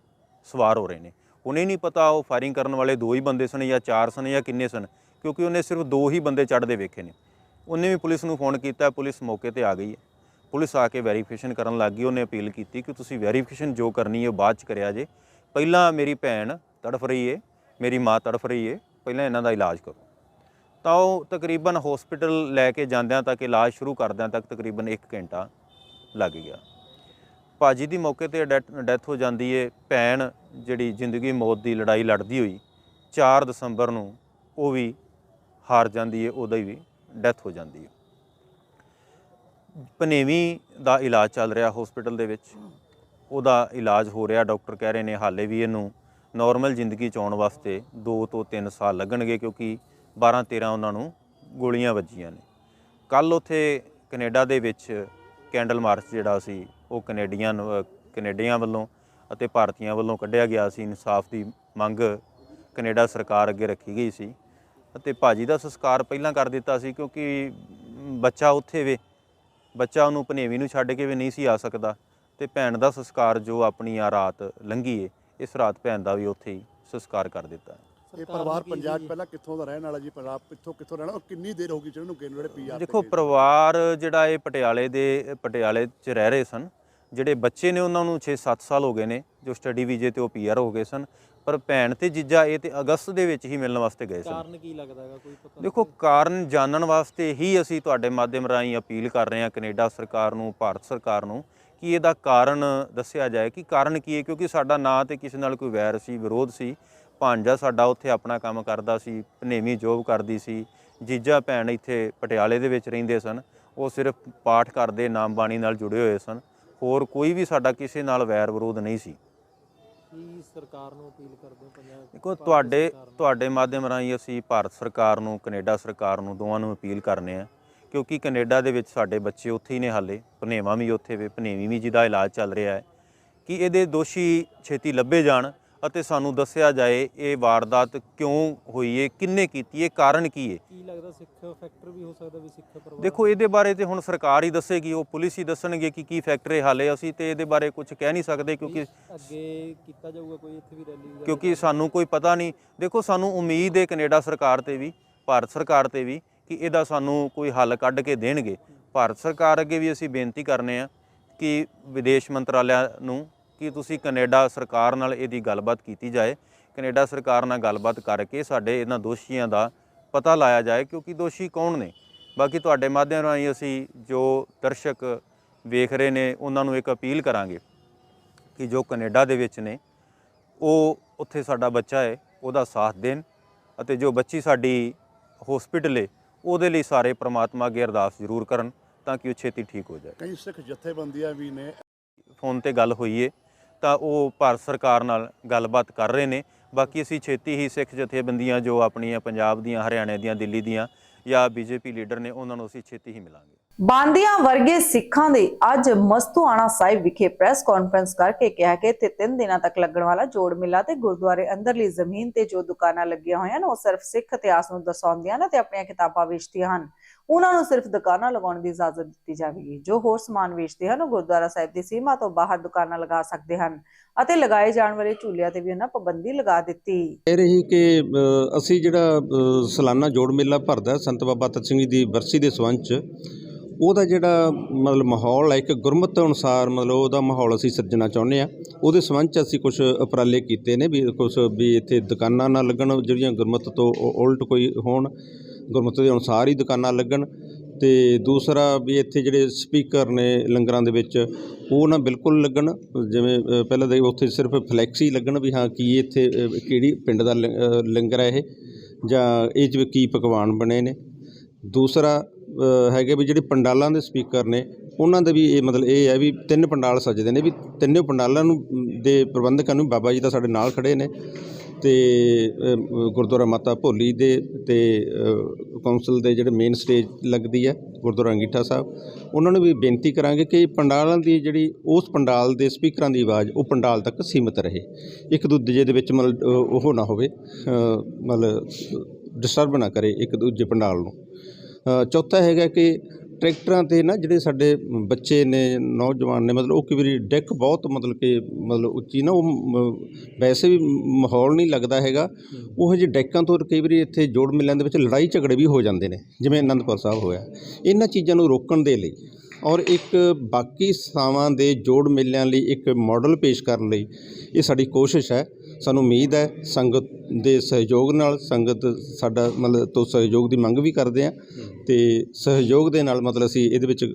ਸਵਾਰ ਹੋ ਰਹੇ ਨੇ। ਉਹਨੇ ਨਹੀਂ ਪਤਾ ਉਹ ਫਾਇਰਿੰਗ ਕਰਨ ਵਾਲੇ ਦੋ ਹੀ ਬੰਦੇ ਸਨ ਜਾਂ ਚਾਰ ਸਨ ਜਾਂ ਕਿੰਨੇ ਸਨ, ਕਿਉਂਕਿ ਉਹਨੇ ਸਿਰਫ ਦੋ ਹੀ ਬੰਦੇ ਚੜ੍ਹਦੇ ਵੇਖੇ ਨੇ। ਉਹਨੇ ਵੀ ਪੁਲਿਸ ਨੂੰ ਫੋਨ ਕੀਤਾ, ਪੁਲਿਸ ਮੌਕੇ ਤੇ ਆ ਗਈ ਹੈ। ਪੁਲਿਸ ਆ ਕੇ ਵੈਰੀਫਿਕੇਸ਼ਨ ਕਰਨ ਲੱਗ ਗਈ, ਉਹਨੇ ਅਪੀਲ ਕੀਤੀ ਕਿ ਤੁਸੀਂ ਵੈਰੀਫਿਕੇਸ਼ਨ ਜੋ ਕਰਨੀ ਹੈ ਉਹ ਬਾਅਦ ਚ ਕਰਿਆ ਜੇ। ਪਹਿਲਾਂ ਮੇਰੀ ਭੈਣ ਤੜਫ ਰਹੀ ਹੈ ਮੇਰੀ ਮਾਂ ਤੜਫ ਰਹੀ ਹੈ ਪਹਿਲਾਂ ਇਹਨਾਂ ਦਾ ਇਲਾਜ ਕਰੋ। ਤਾਂ ਉਹ ਤਕਰੀਬਨ ਹਸਪੀਟਲ ਲੈ ਕੇ ਜਾਂਦਿਆਂ ਤੱਕ ਇਲਾਜ ਸ਼ੁਰੂ ਕਰਦਿਆਂ ਤੱਕ ਤਕਰੀਬਨ 1 ਘੰਟਾ ਲੱਗ ਗਿਆ। ਭਾਜੀ ਦੀ ਮੌਕੇ ਤੇ ਡੈਥ ਹੋ ਜਾਂਦੀ ਏ, ਭੈਣ ਜਿਹੜੀ ਜ਼ਿੰਦਗੀ ਮੌਤ ਦੀ ਲੜਾਈ ਲੜਦੀ ਹੋਈ 4 ਦਸੰਬਰ ਨੂੰ ਉਹ ਵੀ ਹਾਰ ਜਾਂਦੀ ਏ, ਉਹਦਾ ਵੀ ਡੈਥ ਹੋ ਜਾਂਦੀ ਏ। ਪਨੇਵੀ ਦਾ ਇਲਾਜ ਚੱਲ ਰਿਹਾ ਹਸਪੀਟਲ ਦੇ ਵਿੱਚ। ਉਹਦਾ ਇਲਾਜ ਹੋ ਰਿਹਾ, ਡਾਕਟਰ ਕਹਿ ਰਹੇ ਨੇ ਹਾਲੇ ਵੀ ਇਹਨੂੰ ਨਾਰਮਲ ਜ਼ਿੰਦਗੀ ਚ ਆਉਣ ਵਾਸਤੇ 2 ਤੋਂ 3 ਸਾਲ ਲੱਗਣਗੇ ਕਿਉਂਕਿ 12 13 ਉਹਨਾਂ ਨੂੰ ਗੋਲੀਆਂ ਵੱਜੀਆਂ ਨੇ। ਕੱਲ ਉੱਥੇ ਕੈਨੇਡਾ ਦੇ ਵਿੱਚ ਕੈਂਡਲ ਮਾਰਚ ਜਿਹੜਾ ਸੀ ਉਹ ਕੈਨੇਡੀਅਨ ਨੂੰ, ਕੈਨੇਡੀਆਂ ਵੱਲੋਂ ਅਤੇ ਭਾਰਤੀਆਂ ਵੱਲੋਂ ਕੱਢਿਆ ਗਿਆ ਸੀ। ਇਨਸਾਫ ਦੀ ਮੰਗ ਕੈਨੇਡਾ ਸਰਕਾਰ ਅੱਗੇ ਰੱਖੀ ਗਈ ਸੀ ਅਤੇ ਭਾਜੀ ਦਾ ਸੰਸਕਾਰ ਪਹਿਲਾਂ ਕਰ ਦਿੱਤਾ ਸੀ ਕਿਉਂਕਿ ਬੱਚਾ ਉੱਥੇ ਵੇ ਬੱਚਾ ਉਹਨੂੰ ਭਨੇਵੀ ਨੂੰ ਛੱਡ ਕੇ ਵੀ ਨਹੀਂ ਸੀ ਆ ਸਕਦਾ ਤੇ ਭੈਣ ਦਾ ਸੰਸਕਾਰ ਜੋ ਆਪਣੀ ਆ ਰਾਤ ਲੰਘੀ ਏ। ਇਸ ਰਾਤ ਭੈਣ ਦਾ ਵੀ ਉੱਥੇ ਹੀ ਸੰਸਕਾਰ ਕਰ ਦਿੱਤਾ ਇਹ ਪਰਿਵਾਰ ਪੰਜਾਬ ਪਹਿਲਾਂ ਕਿੱਥੋਂ ਦਾ ਰਹਿਣ ਵਾਲਾ ਜੀ? ਪੰਜਾਬ ਕਿੱਥੋਂ ਕਿੱਥੋਂ ਰਹਿਣਾ? ਔਰ ਕਿੰਨੀ ਦੇਰ ਹੋ ਗਈ ਜਿਹਨਾਂ ਨੂੰ ਗਏ ਜਿਹੜੇ ਪੀਆਰ ਦੇਖੋ ਪਰਿਵਾਰ ਜਿਹੜਾ ਇਹ ਪਟਿਆਲੇ ਦੇ ਪਟਿਆਲੇ 'ਚ ਰਹਿ ਰਹੇ ਸਨ। ਜਿਹੜੇ ਬੱਚੇ ਨੇ ਉਹਨਾਂ ਨੂੰ 6-7 ਸਾਲ ਹੋ ਗਏ ਨੇ ਜੋ ਸਟੱਡੀ ਵੀਜ਼ੇ ਤੇ ਉਹ ਪੀਆਰ ਹੋ ਗਏ ਸਨ। ਪਰ ਭੈਣ ਤੇ ਜੀਜਾ ਇਹ ਤੇ ਅਗਸਤ ਦੇ ਵਿੱਚ ਹੀ ਮਿਲਣ ਵਾਸਤੇ ਗਏ ਸਨ। ਕਾਰਨ ਕੀ ਲੱਗਦਾ ਹੈਗਾ? ਕੋਈ ਪਤਾ ਦੇਖੋ ਕਾਰਨ ਜਾਣਨ ਵਾਸਤੇ ਹੀ ਅਸੀਂ ਤੁਹਾਡੇ ਮਾਧਿਅਮ ਰਾਹੀਂ ਅਪੀਲ ਕਰ ਰਹੇ ਹਾਂ ਕੈਨੇਡਾ ਸਰਕਾਰ ਨੂੰ ਭਾਰਤ ਸਰਕਾਰ ਨੂੰ ਕਿ ਇਹਦਾ ਕਾਰਨ ਦੱਸਿਆ ਜਾਏ? ਕਿ ਕਾਰਨ ਕੀ ਹੈ? ਕਿਉਂਕਿ ਸਾਡਾ ਨਾਂ ਤੇ ਕਿਸੇ ਨਾਲ ਕੋਈ ਵੈਰ ਸੀ ਵਿਰੋਧ ਸੀ। ਭਾਂਜਾ ਸਾਡਾ ਉੱਥੇ ਆਪਣਾ ਕੰਮ ਕਰਦਾ ਸੀ ਭਨੇਵੀਂ ਜੋਬ ਕਰਦੀ ਸੀ। ਜੀਜਾ ਭੈਣ ਇੱਥੇ ਪਟਿਆਲੇ ਦੇ ਵਿੱਚ ਰਹਿੰਦੇ ਸਨ। ਉਹ ਸਿਰਫ ਪਾਠ ਕਰਦੇ ਨਾਮ ਬਾਣੀ ਨਾਲ ਜੁੜੇ ਹੋਏ ਸਨ। ਹੋਰ ਕੋਈ ਵੀ ਸਾਡਾ ਕਿਸੇ ਨਾਲ ਵੈਰ ਵਿਰੋਧ ਨਹੀਂ ਸੀ। ਕੀ ਸਰਕਾਰ ਨੂੰ ਅਪੀਲ ਕਰਦੇ ਹੋ ਪੰਜਾਬ ਦੇਖੋ ਤੁਹਾਡੇ? ਤੁਹਾਡੇ ਮਾਧਿਅਮ ਰਾਹੀਂ ਅਸੀਂ ਭਾਰਤ ਸਰਕਾਰ ਨੂੰ ਕੈਨੇਡਾ ਸਰਕਾਰ ਨੂੰ ਦੋਵਾਂ ਨੂੰ ਅਪੀਲ ਕਰਨੇ ਆ। ਕਿਉਂਕਿ ਕੈਨੇਡਾ ਦੇ ਵਿੱਚ ਸਾਡੇ ਬੱਚੇ ਉੱਥੇ ਹੀ ਨੇ ਹਾਲੇ ਭਨੇਵਾ ਵੀ ਉੱਥੇ ਵੇ ਭਨੇਵੀ ਵੀ ਜਿਹਦਾ ਇਲਾਜ ਚੱਲ ਰਿਹਾ ਹੈ ਕਿ ਇਹਦੇ ਦੋਸ਼ੀ ਛੇਤੀ ਲੱਭੇ ਜਾਣ ਅਤੇ ਸਾਨੂੰ ਦੱਸਿਆ ਜਾਏ ਇਹ ਵਾਰਦਾਤ ਕਿਉਂ ਹੋਈ ਹੈ ਕਿੰਨੇ ਕੀਤੀ ਹੈ ਕਾਰਨ ਕੀ ਹੈ। ਕੀ ਲੱਗਦਾ ਸਿੱਖ ਫੈਕਟਰ ਵੀ ਹੋ ਸਕਦਾ ਵੀ ਸਿੱਖ ਪਰਿਵਾਰ ਦੇਖੋ ਇਹਦੇ ਬਾਰੇ ਤੇ ਹੁਣ ਸਰਕਾਰ ਹੀ ਦੱਸੇਗੀ ਉਹ ਪੁਲਿਸ ਹੀ ਦੱਸਣਗੇ ਕਿ ਕੀ ਫੈਕਟਰੀ ਹਾਲੇ ਅਸੀਂ ਤੇ ਇਹਦੇ ਬਾਰੇ ਕੁਝ ਕਹਿ ਨਹੀਂ ਸਕਦੇ ਕਿਉਂਕਿ ਅੱਗੇ ਕੀਤਾ ਜਾਊਗਾ ਕੋਈ ਇੱਥੇ ਵੀ ਰੈਲੀ ਕਿਉਂਕਿ ਸਾਨੂੰ ਕੋਈ ਪਤਾ ਨਹੀਂ। ਦੇਖੋ ਸਾਨੂੰ ਉਮੀਦ ਹੈ ਕੈਨੇਡਾ ਸਰਕਾਰ ਤੇ ਵੀ ਭਾਰਤ ਸਰਕਾਰ ਤੇ ਵੀ ਕਿ ਇਹਦਾ ਸਾਨੂੰ ਕੋਈ ਹੱਲ ਕੱਢ ਕੇ ਦੇਣਗੇ। ਭਾਰਤ ਸਰਕਾਰ ਅੱਗੇ ਵੀ ਅਸੀਂ ਬੇਨਤੀ ਕਰਨੇ ਆ ਕਿ ਵਿਦੇਸ਼ ਮੰਤਰਾਲਿਆਂ ਨੂੰ ਕਿ ਤੁਸੀਂ ਕੈਨੇਡਾ ਸਰਕਾਰ ਨਾਲ ਇਹਦੀ ਗੱਲਬਾਤ ਕੀਤੀ ਜਾਏ। ਕੈਨੇਡਾ ਸਰਕਾਰ ਨਾਲ ਗੱਲਬਾਤ ਕਰਕੇ ਸਾਡੇ ਇਹਨਾਂ ਦੋਸ਼ੀਆਂ ਦਾ ਪਤਾ ਲਾਇਆ ਜਾਏ ਕਿਉਂਕਿ ਦੋਸ਼ੀ ਕੌਣ ਨੇ। ਬਾਕੀ ਤੁਹਾਡੇ ਮਾਧਿਅਮ ਰਾਹੀਂ ਅਸੀਂ ਜੋ ਦਰਸ਼ਕ ਵੇਖ ਰਹੇ ਨੇ, ਉਹਨਾਂ ਨੂੰ ਇੱਕ ਅਪੀਲ ਕਰਾਂਗੇ ਕਿ ਜੋ ਕੈਨੇਡਾ ਦੇ ਵਿੱਚ ਨੇ, ਉਹ ਉੱਥੇ ਸਾਡਾ ਬੱਚਾ ਹੈ, ਉਹਦਾ ਸਾਥ ਦੇਣ ਅਤੇ ਜੋ ਬੱਚੀ ਸਾਡੀ ਹਸਪੀਟਲ ਹੈ ਉਹਦੇ ਲਈ ਸਾਰੇ ਪ੍ਰਮਾਤਮਾ ਅੱਗੇ ਅਰਦਾਸ ਜ਼ਰੂਰ ਕਰਨ ਤਾਂ ਕਿ ਉਹ ਛੇਤੀ ਠੀਕ ਹੋ ਜਾਏ। ਕਈ ਸਿੱਖ ਜਥੇਬੰਦੀਆਂ ਵੀ ਨੇ। ਫੋਨ ਤੇ ਗੱਲ ਹੋਈ ਏ ਤਾਂ ਉਹ ਭਾਰਤ ਸਰਕਾਰ ਨਾਲ ਗੱਲਬਾਤ ਕਰ ਰਹੇ ਨੇ। ਬਾਕੀ ਅਸੀਂ ਛੇਤੀ ਹੀ ਸਿੱਖ ਜਥੇਬੰਦੀਆਂ ਜੋ ਆਪਣੀਆਂ ਪੰਜਾਬ ਦੀਆਂ ਹਰਿਆਣੇ ਦੀਆਂ ਦਿੱਲੀ ਦੀਆਂ ਜਾਂ ਬੀਜੇਪੀ ਲੀਡਰ ਨੇ ਉਹਨਾਂ ਨੂੰ ਅਸੀਂ ਛੇਤੀ ਹੀ ਮਿਲਾਂਗੇ। ਬਾਂਦੀਆਂ ਵਰਗੇ ਸਿੱਖਾਂ ਦੇ ਅੱਜ ਮਸਤੂਆਣਾ ਸਾਹਿਬ ਵਿਖੇ ਪ੍ਰੈਸ ਕਾਨਫਰੰਸ ਕਰਕੇ ਕਿਹਾ ਕਿ ਤੇ ਤਿੰਨ ਦਿਨਾਂ ਤੱਕ ਲੱਗਣ ਵਾਲਾ ਜੋੜ ਮੇਲਾ ਤੇ ਗੁਰਦੁਆਰੇ ਅੰਦਰਲੀ ਜ਼ਮੀਨ ਤੇ ਜੋ ਦੁਕਾਨਾਂ ਲੱਗੀਆਂ ਹੋਈਆਂ ਨੇ ਉਹ ਸਿਰਫ ਸਿੱਖ ਇਤਿਹਾਸ ਨੂੰ ਦਰਸਾਉਂਦੀਆਂ ਨੇ ਤੇ ਆਪਣੀਆਂ ਕਿਤਾਬਾਂ ਵੇਚਦੀਆਂ ਹਨ। ਉਹਨਾਂ ਨੂੰ ਸਿਰਫ ਦੁਕਾਨਾਂ ਲਗਾਉਣ ਦੀ ਇਜਾਜ਼ਤ ਦਿੱਤੀ ਜਾਵੇਗੀ। ਜੋ ਹੋਰ ਸਮਾਨ ਵੇਚਦੇ ਹਨ ਉਹ ਗੁਰਦੁਆਰਾ ਸਾਹਿਬ ਦੀ ਸੀਮਾ ਤੋਂ ਬਾਹਰ ਦੁਕਾਨਾਂ ਲਗਾ ਸਕਦੇ ਹਨ ਅਤੇ ਲਗਾਏ ਜਾਣ ਵਾਲੇ ਝੂਲਿਆਂ ਤੇ ਵੀ ਉਹਨਾਂ ਪਾਬੰਦੀ ਲਗਾ ਦਿੱਤੀ। ਕਹਿ ਰਹੀ ਕਿ ਅਸੀਂ ਜਿਹੜਾ ਅ, ਸਾਲਾਨਾ ਜੋੜ ਮੇਲਾ ਭਰਦਾ ਸੰਤ ਬਾਬਾ ਤਤ ਸਿੰਘ ਜੀ ਦੀ ਬਰਸੀ ਦੇ ਸੰਬੰਧ ਉਹਦਾ ਜਿਹੜਾ ਮਤਲਬ ਮਾਹੌਲ ਹੈ ਇੱਕ ਗੁਰਮਤ ਅਨੁਸਾਰ ਮਤਲਬ ਉਹਦਾ ਮਾਹੌਲ ਅਸੀਂ ਸਿਰਜਣਾ ਚਾਹੁੰਦੇ ਆ। ਉਹਦੇ ਸੰਬੰਧ ਚ ਅਸੀਂ ਕੁਝ ਉਪਰਾਲੇ ਕੀਤੇ ਨੇ ਵੀ ਕੁਝ ਵੀ ਇੱਥੇ ਦੁਕਾਨਾਂ ਨਾ ਲੱਗਣ, ਜਿਹੜੀਆਂ ਗੁਰਮਤ ਤੋਂ ਉਲਟ ਕੋਈ ਹੋਣ, ਗੁਰਮਤ ਦੇ ਅਨੁਸਾਰ ਹੀ ਦੁਕਾਨਾਂ ਲੱਗਣ। ਤੇ ਦੂਸਰਾ ਵੀ ਇੱਥੇ ਜਿਹੜੇ ਸਪੀਕਰ ਨੇ ਲੰਗਰਾਂ ਦੇ ਵਿੱਚ, ਉਹ ਨਾ ਬਿਲਕੁਲ ਲੱਗਣ। ਜਿਵੇਂ ਪਹਿਲਾਂ ਦੇ ਉੱਥੇ ਸਿਰਫ ਫਲੈਕਸ ਹੀ ਲੱਗਣ ਵੀ ਹਾਂ, ਕੀ ਇੱਥੇ ਕਿਹੜੀ ਪਿੰਡ ਦਾ ਲ- ਲੰਗਰ ਹੈ ਇਹ? ਜਾਂ ਇਹ 'ਚ ਵੀ ਕੀ ਪਕਵਾਨ ਬਣੇ ਨੇ? ਦੂਸਰਾ ਹੈਗੇ ਵੀ ਜਿਹੜੇ ਪੰਡਾਲਾਂ ਦੇ ਸਪੀਕਰ ਨੇ ਉਹਨਾਂ ਦਾ ਵੀ ਇਹ ਮਤਲਬ ਇਹ ਹੈ ਵੀ ਤਿੰਨ ਪੰਡਾਲ ਸਜਦੇ ਨੇ ਵੀ ਤਿੰਨੇ ਪੰਡਾਲਾਂ ਨੂੰ ਦੇ ਪ੍ਰਬੰਧਕਾਂ ਨੂੰ ਬਾਬਾ ਜੀ ਤਾਂ ਸਾਡੇ ਨਾਲ ਖੜੇ ਨੇ ਤੇ ਗੁਰਦੁਆਰਾ ਮਾਤਾ ਭੋਲੀ ਦੇ ਤੇ ਅ, ਕੌਂਸਲ ਦੇ ਜਿਹੜੇ ਮੇਨ ਸਟੇਜ ਲੱਗਦੀ ਹੈ ਗੁਰਦੁਆਰਾ ਅੰਗੀਠਾ ਸਾਹਿਬ ਉਹਨਾਂ ਨੂੰ ਵੀ ਬੇਨਤੀ ਕਰਾਂਗੇ ਕਿ ਪੰਡਾਲਾਂ ਦੀ ਜਿਹੜੀ ਉਸ ਪੰਡਾਲ ਦੇ ਸਪੀਕਰਾਂ ਦੀ ਆਵਾਜ਼ ਉਹ ਪੰਡਾਲ ਤੱਕ ਸੀਮਿਤ ਰਹੇ। ਇੱਕ ਦੂਜੇ ਦੇ ਵਿੱਚ ਮਤਲਬ ਉਹ ਨਾ ਹੋਵੇ ਮਤਲਬ ਡਿਸਟਰਬ ਨਾ ਕਰੇ ਇੱਕ ਦੂਜੇ ਪੰਡਾਲ ਨੂੰ। ਚੌਥਾ ਹੈਗਾ ਕਿ ਟਰੈਕਟਰਾਂ ਤੇ ਨਾ ਜਿਹੜੇ ਸਾਡੇ ਬੱਚੇ ਨੇ ਨੌਜਵਾਨ ਨੇ ਮਤਲਬ ਉਹ ਕਈ ਵਾਰੀ ਡੈਕ ਬਹੁਤ ਮਤਲਬ ਕਿ ਮਤਲਬ ਉੱਚੀ ਨਾ ਉਹ ਵੈਸੇ ਵੀ ਮਾਹੌਲ ਨਹੀਂ ਲੱਗਦਾ ਹੈਗਾ। ਉਹ ਜਿਹੇ ਡੈਕਾਂ ਤੋਂ ਕਈ ਵਾਰੀ ਇੱਥੇ ਜੋੜ ਮੇਲਿਆਂ ਦੇ ਵਿੱਚ ਲੜਾਈ ਝਗੜੇ ਵੀ ਹੋ ਜਾਂਦੇ ਨੇ ਜਿਵੇਂ ਅਨੰਦਪੁਰ ਸਾਹਿਬ ਹੋਇਆ। ਇਹਨਾਂ ਚੀਜ਼ਾਂ ਨੂੰ ਰੋਕਣ ਦੇ ਲਈ ਔਰ ਇੱਕ ਬਾਕੀ ਥਾਵਾਂ ਦੇ ਜੋੜ ਮੇਲਿਆਂ ਲਈ ਇੱਕ ਮਾਡਲ ਪੇਸ਼ ਕਰਨ ਲਈ ਇਹ ਸਾਡੀ ਕੋਸ਼ਿਸ਼ ਹੈ। ਸਾਨੂੰ ਉਮੀਦ ਹੈ ਸੰਗਤ ਦੇ ਸਹਿਯੋਗ ਨਾਲ ਸੰਗਤ ਸਾਡਾ ਮਤਲਬ ਤੋਂ ਸਹਿਯੋਗ ਦੀ ਮੰਗ ਵੀ ਕਰਦੇ ਆ ਤੇ ਸਹਿਯੋਗ ਦੇ ਨਾਲ ਮਤਲਬ ਅਸੀਂ ਇਹਦੇ ਵਿੱਚ